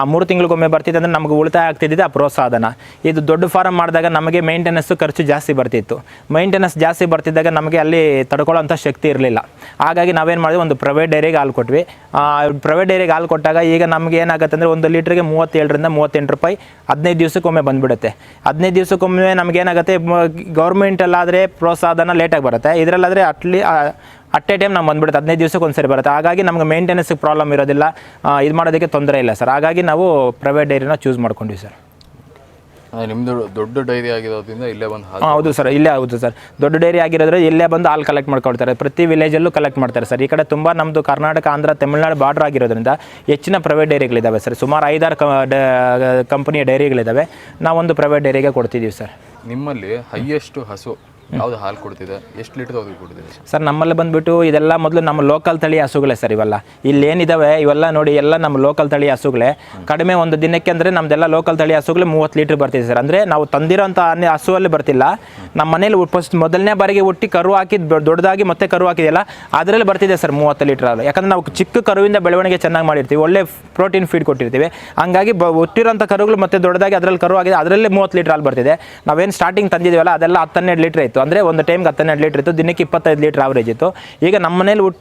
ಆ ಮೂರು ತಿಂಗಳಿಗೊಮ್ಮೆ ಬರ್ತಿತ್ತು ಅಂದರೆ ನಮಗೆ ಉಳಿತಾಯ ಆಗ್ತಿದ್ದಿದ್ದು ಆ ಪ್ರೋತ್ಸಾಹ ಧನ ಇದು ದೊಡ್ಡ ಫಾರಮ್ ಮಾಡಿದಾಗ ನಮಗೆ ಮೇಂಟೆನೆನ್ಸು ಖರ್ಚು ಜಾಸ್ತಿ ಬರ್ತಿತ್ತು. ಮೈಂಟೆನೆನ್ಸ್ ಜಾಸ್ತಿ ಬರ್ತಿದ್ದಾಗ ನಮಗೆ ಅಲ್ಲಿ ತಡ್ಕೊಳ್ಳೋಂಥ ಶಕ್ತಿ ಇರಲಿಲ್ಲ. ಹಾಗಾಗಿ ನಾವೇನು ಮಾಡಿದ್ವಿ, ಒಂದು ಪ್ರೈವೇಟ್ ಡೈರಿಗೆ ಹಾಲು ಕೊಟ್ವಿ. ಪ್ರೈವೇಟ್ ಡೈರಿಗೆ ಹಾಲು ಕೊಟ್ಟಾಗ ಈಗ ನಮಗೆ ಏನಾಗುತ್ತೆ ಅಂದರೆ ಒಂದು ಲೀಟ್ರಿಗೆ ಮೂವತ್ತೇಳರಿಂದ ಮೂವತ್ತೆಂಟು ರೂಪಾಯಿ ಹದಿನೈದು ದಿವಸಕ್ಕೊಮ್ಮೆ ಬಂದುಬಿಡುತ್ತೆ. ಹದಿನೈದು ದಿವಸಕ್ಕೊಮ್ಮೆ ನಮಗೇನಾಗುತ್ತೆ ಗೌರ್ಮೆಂಟಲ್ಲಾದರೆ ಪ್ರೋತ್ಸಾಹನ ಲೇಟಾಗಿ ಬರುತ್ತೆ. ಇದರಲ್ಲಾದರೆ at least at a time ನಾವು ಬಂದ್ಬಿಡುತ್ತೆ ಹದಿನೈದು ದಿವಸಕ್ಕೆ ಒಂದ್ಸರಿ ಬರುತ್ತೆ. ಹಾಗಾಗಿ ನಮಗೆ ಮೇಂಟೆನೆನ್ಸ್ಗೆ ಪ್ರಾಬ್ಲಮ್ ಇರೋದಿಲ್ಲ. ಇದು ಮಾಡೋದಕ್ಕೆ ತೊಂದರೆ ಇಲ್ಲ ಸರ್. ಹಾಗಾಗಿ ನಾವು ಪ್ರೈವೇಟ್ ಡೈರಿನ ಚೂಸ್ ಮಾಡ್ಕೊಂಡ್ವಿ ಸರ್. ನಿಮ್ಮದು ದೊಡ್ಡ ಡೈರಿ ಆಗಿರೋದ್ರಿಂದ ಇಲ್ಲೇ ಬಂದು ಹಾಂ ಹೌದು ಸರ್. ಇಲ್ಲೇ ಹೌದು ಸರ್. ದೊಡ್ಡ ಡೈರಿ ಆಗಿರೋದ್ರೆ ಇಲ್ಲೇ ಬಂದು ಹಾಲು ಕಲೆಕ್ಟ್ ಮಾಡ್ಕೊಳ್ತಾರೆ. ಪ್ರತಿ ವಿಲೇಜಲ್ಲೂ ಕಲೆಕ್ಟ್ ಮಾಡ್ತಾರೆ ಸರ್. ಈ ಕಡೆ ತುಂಬ ನಮ್ಮದು ಕರ್ನಾಟಕ ಆಂಧ್ರ ತಮಿಳ್ನಾಡು ಬಾರ್ಡರ್ ಆಗಿರೋದ್ರಿಂದ ಹೆಚ್ಚಿನ ಪ್ರೈವೇಟ್ ಡೈರಿಗಳಿದ್ದಾವೆ ಸರ್. ಸುಮಾರು ಐದಾರು ಕಂಪನಿಯ ಡೈರಿಗಳಿದ್ದಾವೆ ನಾವೊಂದು ಪ್ರೈವೇಟ್ ಡೈರಿಗೆ ಕೊಡ್ತಿದ್ದೀವಿ ಸರ್. ನಿಮ್ಮಲ್ಲಿ ಹೈಯೆಸ್ಟ್ ಹಸು ಯಾವ್ದು ಹಾಲು ಕೊಡ್ತಿದೆ ಎಷ್ಟು ಲೀಟರ್ ಅವ್ರಿಗೆ ಕೊಡ್ತಿದೆ ಸರ್ ನಮ್ಮಲ್ಲಿ ಬಂದ್ಬಿಟ್ಟು ಇದೆಲ್ಲ ಮೊದಲು ನಮ್ಮ ಲೋಕಲ್ ತಳಿ ಹಸುಗಳೇ ಸರ್ ಇವೆಲ್ಲ. ಇಲ್ಲಿ ಏನಿದಾವೆ ಇವೆಲ್ಲ ನೋಡಿ ಎಲ್ಲ ನಮ್ಮ ಲೋಕಲ್ ತಳಿ ಹಸುಗಳೇ. ಕಡಿಮೆ ಒಂದು ದಿನಕ್ಕೆ ಅಂದರೆ ನಮ್ದೆಲ್ಲ ಲೋಕಲ್ ತಳಿ ಹಸುಗಳೇ ಮೂವತ್ತು ಲೀಟ್ರ್ ಬರ್ತಿದೆ ಸರ್. ಅಂದರೆ ನಾವು ತಂದಿರೋಂಥ ಅನ್ನ ಹಸುವಲ್ಲಿ ಬರ್ತಿಲ್ಲ. ನಮ್ಮ ಮನೇಲಿ ಫಸ್ಟ್ ಮೊದಲನೇ ಬಾರಿಗೆ ಹುಟ್ಟಿ ಕರು ಹಾಕಿ ದೊ- ದೊಡ್ಡದಾಗಿ ಮತ್ತೆ ಕರು ಹಾಕಿದೆಯಲ್ಲ ಅದರಲ್ಲಿ ಬರ್ತಿದೆ ಸರ್ ಮೂವತ್ತು ಲೀಟ್ರ್ ಹಾಲು. ಯಾಕಂದ್ರೆ ನಾವು ಚಿಕ್ಕ ಕರುವಿಂದ ಬೆಳವಣಿಗೆ ಚೆನ್ನಾಗಿ ಮಾಡಿರ್ತೀವಿ. ಒಳ್ಳೆ ಪ್ರೋಟೀನ್ ಫೀಡ್ ಕೊಟ್ಟಿರ್ತೀವಿ. ಹಂಗಾಗಿ ಬ ಹುಟ್ಟಿರೋಂಥ ಕರುಗಳು ಮತ್ತೆ ದೊಡ್ಡದಾಗಿ ಅದರಲ್ಲಿ ಕರು ಆಗಿದೆ ಅದರಲ್ಲೇ ಮೂವತ್ತು ಲೀಟ್ರ್ ಹಾಲು ಬರ್ತಿದೆ. ನಾವೇನು ಸ್ಟಾರ್ಟಿಂಗ್ ತಂದಿದ್ದೀವಲ್ಲ ಅದೆಲ್ಲ ಹತ್ತನ್ನೆರಡು ಲೀಟ್ರ್ ಇತ್ತು. ಅಂದರೆ ಒಂದು ಟೈಮ್ಗೆ ಹತ್ತನ್ನೆರಡು ಲೀಟ್ರ್ ಇತ್ತು, ದಿನಕ್ಕೆ ಇಪ್ಪತ್ತೈದು ಲೀಟ್ರ್ ಆವ್ರೇಜ್ ಇತ್ತು. ಈಗ ನಮ್ಮ ಮನೇಲಿ ಉಟ್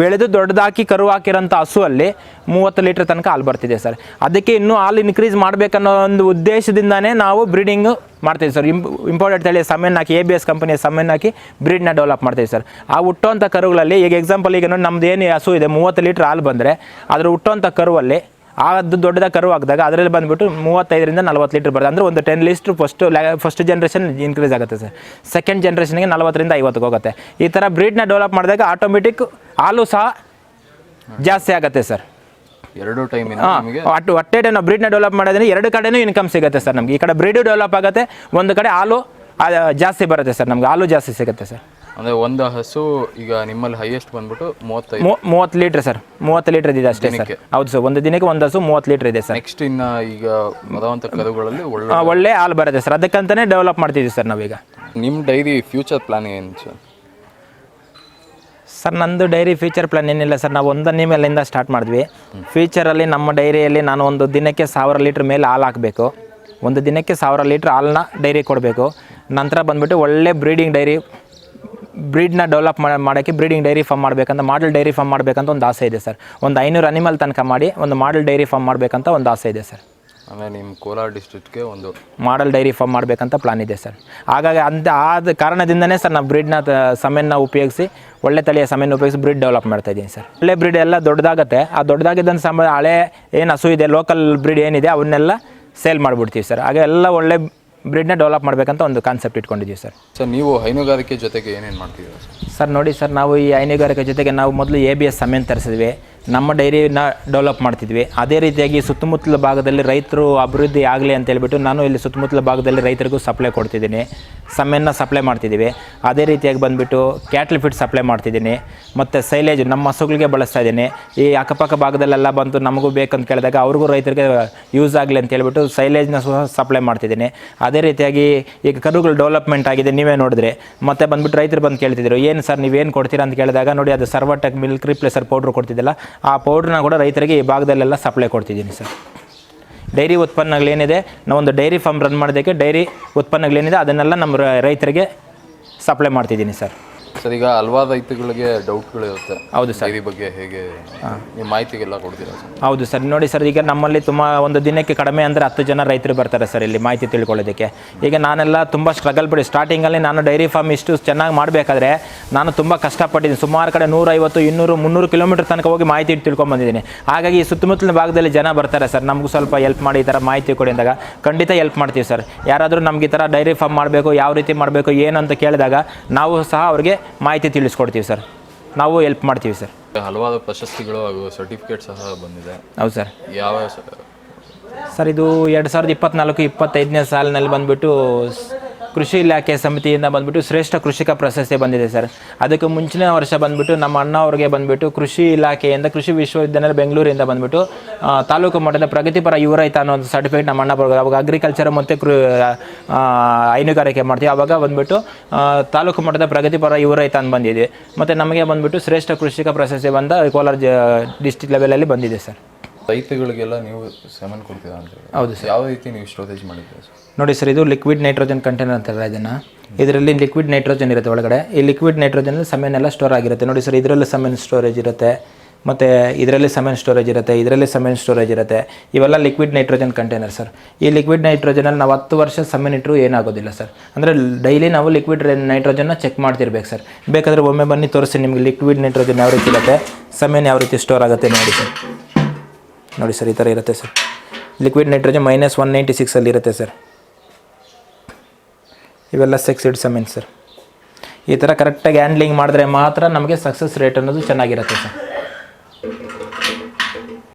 ಬೆಳೆದು ದೊಡ್ಡದಾಕಿ ಕರು ಹಾಕಿರೋಂಥ ಹಸುವಲ್ಲಿ ಮೂವತ್ತು ಲೀಟ್ರ್ ತನಕ ಹಾಲು ಬರ್ತಿದೆ ಸರ್. ಅದಕ್ಕೆ ಇನ್ನೂ ಹಾಲು ಇನ್ಕ್ರೀಸ್ ಮಾಡಬೇಕನ್ನೋ ಒಂದು ಉದ್ದೇಶದಿಂದನೇ ನಾವು ಬ್ರೀಡಿಂಗ್ ಮಾಡ್ತೀವಿ ಸರ್. ಇಂಪ್ ಇಂಪಾರ್ಟೆಂಟ್ ಹೇಳಿ ಸಮಯನ್ನು ಹಾಕಿ ಎ ಬಿ ಎಸ್ ಕಂಪನಿಯ ಸಮಯನ್ನು ಹಾಕಿ ಬ್ರೀಡ್ನ ಡೆವಲಪ್ ಮಾಡ್ತೀವಿ ಸರ್. ಆ ಹುಟ್ಟೋಂಥ ಕರುಗಳಲ್ಲಿ, ಈಗ ಎಕ್ಸಾಂಪಲ್ ಈಗ ನಮ್ದು ಏನು ಹಸು ಇದೆ, ಮೂವತ್ತು ಲೀಟ್ರ್ ಹಾಲು ಬಂದರೆ, ಅದರ ಹುಟ್ಟೋಂಥ ಕರುವಲ್ಲಿ ಅದು ದೊಡ್ಡದಾಗಿ ಕರು ಹಾಕಿದಾಗ ಅದರಲ್ಲಿ ಬಂದುಬಿಟ್ಟು ಮೂವತ್ತೈದರಿಂದ ನಲ್ವತ್ತು ಲೀಟ್ರ್ ಬರುತ್ತೆ. ಅಂದರೆ ಒಂದು ten least first first generation increase ಆಗುತ್ತೆ ಸರ್. ಸೆಕೆಂಡ್ ಜನ್ರೇಷನ್ಗೆ ನಲ್ವತ್ತರಿಂದ ಐವತ್ತಿಗೆ ಹೋಗುತ್ತೆ. ಈ ಥರ ಬ್ರೀಡ್ನ ಡೆವಲಪ್ ಮಾಡಿದಾಗ ಆಟೋಮೆಟಿಕ್ ಹಾಲು ಸಹ ಜಾಸ್ತಿ ಆಗುತ್ತೆ ಸರ್. ಎರಡು ಟೈಮ್ ನಿಮಗೆ? ಅಟ್ಟು ಒಟ್ಟೆ ನಾವು ಬ್ರೀಡ್ನ ಡೆವಲಪ್ ಮಾಡಿದ್ರೆ ಎರಡು ಕಡೆನೂ ಇನ್ಕಮ್ ಸಿಗುತ್ತೆ ಸರ್ ನಮಗೆ. ಈ ಕಡೆ ಬ್ರೀಡು ಡೆವಲಪ್ ಆಗುತ್ತೆ ಒಂದು ಕಡೆ ಹಾಲು ಜಾಸ್ತಿ ಬರುತ್ತೆ ಸರ್ ನಮ್ಗೆ. ಹಾಲು ಜಾಸ್ತಿ ಸಿಗುತ್ತೆ ಸರ್. ಅಂದ್ರೆ ಒಂದು ಹಸು ಈಗ ನಿಮ್ಮಲ್ಲಿ ಹೈಯೆಸ್ಟ್ ಬಂದ್ಬಿಟ್ಟು ಮೂವತ್ತೈದು. ಮೂವತ್ತು ಲೀಟ್ರ್ ಸರ್. ಮೂವತ್ತು ಲೀಟ್ರ್ ಇದೆ ಅಷ್ಟೇ ಸರ್. ಹೌದು ಸರ್. ಒಂದು ದಿನಕ್ಕೆ ಒಂದು ಹಸು ಮೂವತ್ತು ಲೀಟ್ರ್ ಇದೆ ಸರ್. ನೆಕ್ಸ್ಟ್ ಇನ್ನ ಈಗ ಮದವಂತ ಕರುಗಳಲ್ಲಿ ಒಳ್ಳೆ ಒಳ್ಳೆ ಹಾಲು ಬರುತ್ತೆ ಸರ್. ಅದಕ್ಕಂತಾನೆ ಡೆವಲಪ್ ಮಾಡ್ತಿದ್ದೀವಿ ಸರ್ ನಾವೀಗ. ನಿಮ್ಮ ಡೈರಿ ಫ್ಯೂಚರ್ ಪ್ಲಾನ್ ಏನು ಸರ್? ಸರ್ ನಂದು ಡೈರಿ ಫ್ಯೂಚರ್ ಪ್ಲಾನ್ ಏನಿಲ್ಲ ಸರ್. ನಾವು ಒಂದನೇ ಮೇಲಿಂದ ಸ್ಟಾರ್ಟ್ ಮಾಡಿದ್ವಿ. ಫ್ಯೂಚರಲ್ಲಿ ನಮ್ಮ ಡೈರಿಯಲ್ಲಿ ನಾನು ಒಂದು ದಿನಕ್ಕೆ ಸಾವಿರ ಲೀಟ್ರ್ ಮೇಲೆ ಹಾಲು ಹಾಕಬೇಕು. ಒಂದು ದಿನಕ್ಕೆ ಸಾವಿರ ಲೀಟ್ರ್ ಹಾಲನ್ನ ಡೈರಿ ಕೊಡಬೇಕು. ನಂತರ ಬಂದುಬಿಟ್ಟು ಒಳ್ಳೆ ಬ್ರೀಡಿಂಗ್ ಡೈರಿ ಬ್ರೀಡ್ನ ಡೆವಲಪ್ ಮಾಡೋಕ್ಕೆ ಬ್ರೀಡಿಂಗ್ ಡೈರಿ ಫಾರ್ಮ್ ಮಾಡಬೇಕಂತ ಮಾಡಲ್ ಡೈರಿ ಫಾರ್ಮ್ ಮಾಡಬೇಕಂತ ಒಂದು ಆಸೆ ಇದೆ ಸರ್. ಒಂದು ಐನೂರು ಅನಿಮಲ್ ತನಕ ಮಾಡಿ ಒಂದು ಮಾಡಲ್ ಡೈರಿ ಫಾರ್ಮ್ ಮಾಡಬೇಕಂತ ಒಂದು ಆಸೆ ಇದೆ ಸರ್. ಅಂದರೆ ನಿಮ್ಮ ಕೋಲಾರ ಡಿಸ್ಟ್ರಿಕ್ಟ್ಗೆ ಒಂದು ಮಾಡಲ್ ಡೈರಿ ಫಾರ್ಮ್ ಮಾಡಬೇಕಂತ ಪ್ಲಾನ್ ಇದೆ ಸರ್. ಹಾಗಾಗಿ ಅಂತ ಆದ ಕಾರಣದಿಂದನೇ ಸರ್ ನಾವು ಬ್ರೀಡ್ನ ಸಮಯನ್ನ ಉಪಯೋಗಿಸಿ ಒಳ್ಳೆ ತಳಿಯ ಸಮೆನ್ನ ಉಪಯೋಗಿಸಿ ಬ್ರೀಡ್ ಡೆವಲಪ್ ಮಾಡ್ತಾ ಇದ್ದೀನಿ ಸರ್. ಒಳ್ಳೆ ಬ್ರೀಡ್ ಎಲ್ಲ ದೊಡ್ಡದಾಗತ್ತೆ. ಆ ದೊಡ್ಡದಾಗಿದ್ದಂಥ ಸಮ ಹಳೆ ಏನು ಹಸು ಇದೆ ಲೋಕಲ್ ಬ್ರೀಡ್ ಏನಿದೆ ಅವನ್ನೆಲ್ಲ ಸೇಲ್ ಮಾಡಿಬಿಡ್ತೀವಿ ಸರ್. ಹಾಗೆ ಎಲ್ಲ ಒಳ್ಳೆ ಬ್ರೀಡ್ನ ಡೆವಲಪ್ ಮಾಡಬೇಕಂತ ಒಂದು ಕಾನ್ಸೆಪ್ಟ್ ಇಟ್ಕೊಂಡಿದ್ದೀವಿ ಸರ್. ಸರ್ ನೀವು ಹೈನುಗಾರಿಕೆ ಜೊತೆಗೆ ಏನೇನು ಮಾಡ್ತೀವಿ ಸರ್? ಸರ್ ನೋಡಿ ಸರ್ ನಾವು ಈ ಹೈನುಗಾರಿಕೆ ಜೊತೆಗೆ ನಾವು ಮೊದಲು ಎ ಬಿ ಎಸ್ ಸಮೇನ್ ತರಿಸಿದ್ವಿ. ನಮ್ಮ ಡೈರಿನ ಡೆವಲಪ್ ಮಾಡ್ತಿದ್ವಿ. ಅದೇ ರೀತಿಯಾಗಿ ಸುತ್ತಮುತ್ತಲ ಭಾಗದಲ್ಲಿ ರೈತರು ಅಭಿವೃದ್ಧಿ ಆಗಲಿ ಅಂತ ಹೇಳಿಬಿಟ್ಟು ನಾನು ಇಲ್ಲಿ ಸುತ್ತಮುತ್ತಲ ಭಾಗದಲ್ಲಿ ರೈತರಿಗೂ ಸಪ್ಲೈ ಕೊಡ್ತಿದ್ದೀನಿ. ಸಮ್ಮೆನ್ನ ಸಪ್ಲೈ ಮಾಡ್ತಿದ್ದೀವಿ. ಅದೇ ರೀತಿಯಾಗಿ ಬಂದುಬಿಟ್ಟು ಕ್ಯಾಟ್ಲ್ ಫಿಟ್ ಸಪ್ಲೈ ಮಾಡ್ತಿದ್ದೀನಿ. ಮತ್ತು ಸೈಲೇಜ್ ನಮ್ಮ ಹಸುಗಳಿಗೆ ಬಳಸ್ತಾ ಇದ್ದೀನಿ. ಈ ಅಕ್ಕಪಕ್ಕ ಭಾಗದಲ್ಲೆಲ್ಲ ಬಂದು ನಮಗೂ ಬೇಕಂತ ಕೇಳಿದಾಗ ಅವ್ರಿಗೂ ರೈತರಿಗೆ ಯೂಸ್ ಆಗಲಿ ಅಂತ ಹೇಳಿಬಿಟ್ಟು ಸೈಲೇಜ್ನ ಸಹ ಸಪ್ಲೈ ಮಾಡ್ತಿದ್ದೀನಿ. ಅದೇ ರೀತಿಯಾಗಿ ಈಗ ಕರುಗಳು ಡೆವಲಪ್ಮೆಂಟ್ ಆಗಿದೆ, ನೀವೇ ನೋಡಿದ್ರೆ. ಮತ್ತೆ ಬಂದುಬಿಟ್ಟು ರೈತರು ಬಂದು ಕೇಳ್ತಿದ್ರು, ಏನು ಸರ್ ನೀವೇನು ಕೊಡ್ತೀರಾ? ಅಂತ ಕೇಳಿದಾಗ, ನೋಡಿ, ಅದು ಸರ್ವಟೆಕ್ ಮಿಲ್ಕ್ ರಿಪ್ಲೇಸರ್ ಪೌಡ್ರ್ ಕೊಡ್ತಿದ್ದಿಲ್ಲ ಆ ಪೌಡ್ರನ್ನ ಕೂಡ ರೈತರಿಗೆ ಈ ಭಾಗದಲ್ಲೆಲ್ಲ ಸಪ್ಲೈ ಕೊಡ್ತಿದ್ದೀನಿ ಸರ್. ಡೈರಿ ಉತ್ಪನ್ನಗಳೇನಿದೆ ನಾವೊಂದು ಡೈರಿ ಫಾರ್ಮ್ ರನ್ ಮಾಡೋದಕ್ಕೆ ಡೈರಿ ಉತ್ಪನ್ನಗಳೇನಿದೆ, ಅದನ್ನೆಲ್ಲ ನಮ್ಮ ರೈತರಿಗೆ ಸಪ್ಲೈ ಮಾಡ್ತಿದ್ದೀನಿ ಸರ್. ಸರ್ ಈಗ ಹಲವಾರು ರೈತಗಳಿಗೆ ಡೌಟ್ಗಳಿರುತ್ತೆ ಹೌದು ಸರ್ ಇದ್ರ ಬಗ್ಗೆ ಹೇಗೆ ನೀವು ಮಾಹಿತಿಗೆಲ್ಲ ಕೊಡ್ತೀರಾ ಸರ್ ಹೌದು ಸರ್ ನೋಡಿ ಸರ್ ಈಗ ನಮ್ಮಲ್ಲಿ ತುಂಬ ಒಂದು ದಿನಕ್ಕೆ ಕಡಿಮೆ ಅಂದರೆ ಹತ್ತು ಜನ ರೈತರು ಬರ್ತಾರೆ ಸರ್ ಇಲ್ಲಿ ಮಾಹಿತಿ ತಿಳ್ಕೊಳ್ಳೋದಕ್ಕೆ. ಈಗ ನಾನೆಲ್ಲ ತುಂಬ ಸ್ಟ್ರಗಲ್ ಪಡಿ ಸ್ಟಾರ್ಟಿಂಗಲ್ಲಿ ನಾನು ಡೈರಿ ಫಾರ್ಮ್ ಇಷ್ಟು ಚೆನ್ನಾಗಿ ಮಾಡಬೇಕಾದ್ರೆ ನಾನು ತುಂಬ ಕಷ್ಟಪಟ್ಟಿದ್ದೀನಿ. ಸುಮಾರು ಕಡೆ ನೂರೈವತ್ತು ಇನ್ನೂರು ಮುನ್ನೂರು ಕಿಲೋಮೀಟರ್ ತನಕ ಹೋಗಿ ಮಾಹಿತಿ ತಿಳ್ಕೊಂಬಂದಿದ್ದೀನಿ ಹಾಗಾಗಿ ಈ ಸುತ್ತಮುತ್ತಲಿನ ಭಾಗದಲ್ಲಿ ಜನ ಬರ್ತಾರೆ ಸರ್ ನಮಗೂ ಸ್ವಲ್ಪ ಹೆಲ್ಪ್ ಮಾಡಿ ಈ ಥರ ಮಾಹಿತಿ ಕೊಡಿ ಅಂದಾಗ ಖಂಡಿತ ಹೆಲ್ಪ್ ಮಾಡ್ತೀವಿ ಸರ್ ಯಾರಾದರೂ ನಮ್ಗೆ ಈ ಥರ ಡೈರಿ ಫಾರ್ಮ್ ಮಾಡಬೇಕು ಯಾವ ರೀತಿ ಮಾಡಬೇಕು ಏನು ಅಂತ ಕೇಳಿದಾಗ ನಾವು ಸಹ ಅವ್ರಿಗೆ ಮಾಹಿತಿ ತಿಳಿಸ್ಕೊಡ್ತೀವಿ ಸರ್. ನಾವು ಹೆಲ್ಪ್ ಮಾಡ್ತೀವಿ ಸರ್. ಹಲವಾರು ಪ್ರಶಸ್ತಿಗಳು ಹಾಗೂ ಸರ್ಟಿಫಿಕೇಟ್ ಸಹ ಬಂದಿದೆ. ಹೌದು ಸರ್. ಯಾವ ಸರ್ ಇದು ಎರಡು ಸಾವಿರದ ಇಪ್ಪತ್ನಾಲ್ಕು ಇಪ್ಪತ್ತೈದನೇ ಸಾಲಿನಲ್ಲಿ ಬಂದುಬಿಟ್ಟು ಕೃಷಿ ಇಲಾಖೆ ಸಮಿತಿಯಿಂದ ಬಂದುಬಿಟ್ಟು ಶ್ರೇಷ್ಠ ಕೃಷಿಕ ಪ್ರಶಸ್ತಿ ಬಂದಿದೆ ಸರ್. ಅದಕ್ಕೆ ಮುಂಚಿನ ವರ್ಷ ಬಂದುಬಿಟ್ಟು ನಮ್ಮ ಅಣ್ಣ ಅವ್ರಿಗೆ ಬಂದುಬಿಟ್ಟು ಕೃಷಿ ಇಲಾಖೆಯಿಂದ, ಕೃಷಿ ವಿಶ್ವವಿದ್ಯಾಲಯ ಬೆಂಗಳೂರಿಂದ ಬಂದುಬಿಟ್ಟು ತಾಲೂಕು ಮಟ್ಟದ ಪ್ರಗತಿಪರ ಯುವ ರೈತ ಅನ್ನೋ ಒಂದು ಸರ್ಟಿಫಿಕೇಟ್ ನಮ್ಮ ಅಣ್ಣ ಬರೋದು ಅವಾಗ ಅಗ್ರಿಕಲ್ಚರ್ ಮತ್ತು ಕೃ ಹೈನುಗಾರಿಕೆ ಮಾಡ್ತೀವಿ. ಅವಾಗ ಬಂದುಬಿಟ್ಟು ತಾಲೂಕು ಮಟ್ಟದ ಪ್ರಗತಿಪರ ಯುವ ರೈತ ಅಂತ ಬಂದಿದೆ. ಮತ್ತು ನಮಗೆ ಬಂದುಬಿಟ್ಟು ಶ್ರೇಷ್ಠ ಕೃಷಿಕ ಪ್ರಶಸ್ತಿ ಬಂದ ಕೋಲಾರ ಜ ಡಿಸ್ಟಿಕ್ ಲೆವೆಲಲ್ಲಿ ಬಂದಿದೆ ಸರ್. ರೈತಗಳಿಗೆಲ್ಲ ನೀವು ಸೆಮನ್ ಕೊಡ್ತೀರಾ ಅಂತ ಹೇಳಿ. ಹೌದು ಯಾವ ರೀತಿ ನೀವು ಸ್ಟೋರೇಜ್ ಮಾಡಿದ್ದೀರಾ ಸರ್? ನೋಡಿ ಸರ್ ಇದು ಲಿಕ್ವಿಡ್ ನೈಟ್ರೋಜನ್ ಕಂಟೈನರ್ ಅಂತಾರಲ್ಲ ಇದನ್ನು ಇದರಲ್ಲಿ ಲಿಕ್ವಿಡ್ ನೈಟ್ರೋಜನ್ ಇರುತ್ತೆ ಒಳಗಡೆ. ಈ ಲಿಕ್ವಿಡ್ ನೈಟ್ರೋಜನ್ ಸಮೆನೆಲ್ಲ ಸ್ಟೋರ್ ಆಗಿರುತ್ತೆ. ನೋಡಿ ಸರ್ ಇದರಲ್ಲಿ ಸಮೆನ್ ಸ್ಟೋರೇಜ್ ಇರುತ್ತೆ. ಮತ್ತು ಇದರಲ್ಲಿ ಸಮಯನ್ ಸ್ಟೋರೇಜ್ ಇರುತ್ತೆ ಇದರಲ್ಲಿ ಸಮೆನ್ ಸ್ಟೋರೇಜ್ ಇರುತ್ತೆ. ಇವೆಲ್ಲ ಲಿಕ್ವಿಡ್ ನೈಟ್ರೋಜನ್ ಕಂಟೈನರ್ ಸರ್. ಈ ಲಿಕ್ವಿಡ್ ನೈಟ್ರೋಜನಲ್ಲಿ ನಾವು ಹತ್ತು ವರ್ಷ ಸಮೆನ್ ಇಟ್ಟರು ಏನಾಗೋದಿಲ್ಲ ಸರ್. ಅಂದರೆ ಡೈಲಿ ನಾವು ಲಿಕ್ವಿಡ್ ನೈಟ್ರೋಜನ್ನ ಚೆಕ್ ಮಾಡ್ತಿರ್ಬೇಕು ಸರ್. ಬೇಕಾದರೆ ಒಮ್ಮೆ ಬನ್ನಿ ತೋರಿಸಿ ನಿಮಗೆ ಲಿಕ್ವಿಡ್ ನೈಟ್ರೋಜನ್ ಯಾವ ರೀತಿ ಇರುತ್ತೆ. ಸಮಯನ್ ಯಾವ ರೀತಿ ಸ್ಟೋರ್ ಆಗುತ್ತೆ ನೋಡಿ ಸರ್. ನೋಡಿ ಸರ್, ಈ ಥರ ಇರುತ್ತೆ sir. Liquid nitrogen minus one ninety ಸಿಕ್ಸಲ್ಲಿ ಇರುತ್ತೆ ಸರ್. ಇವೆಲ್ಲ ಸೆಕ್ಸಿಡ್ ಸಮೀನ್ ಸರ್. ಈ ಥರ ಕರೆಕ್ಟಾಗಿ ಹ್ಯಾಂಡ್ಲಿಂಗ್ ಮಾಡಿದ್ರೆ ಮಾತ್ರ ನಮಗೆ ಸಕ್ಸಸ್ ರೇಟ್ ಅನ್ನೋದು ಚೆನ್ನಾಗಿರುತ್ತೆ ಸರ್.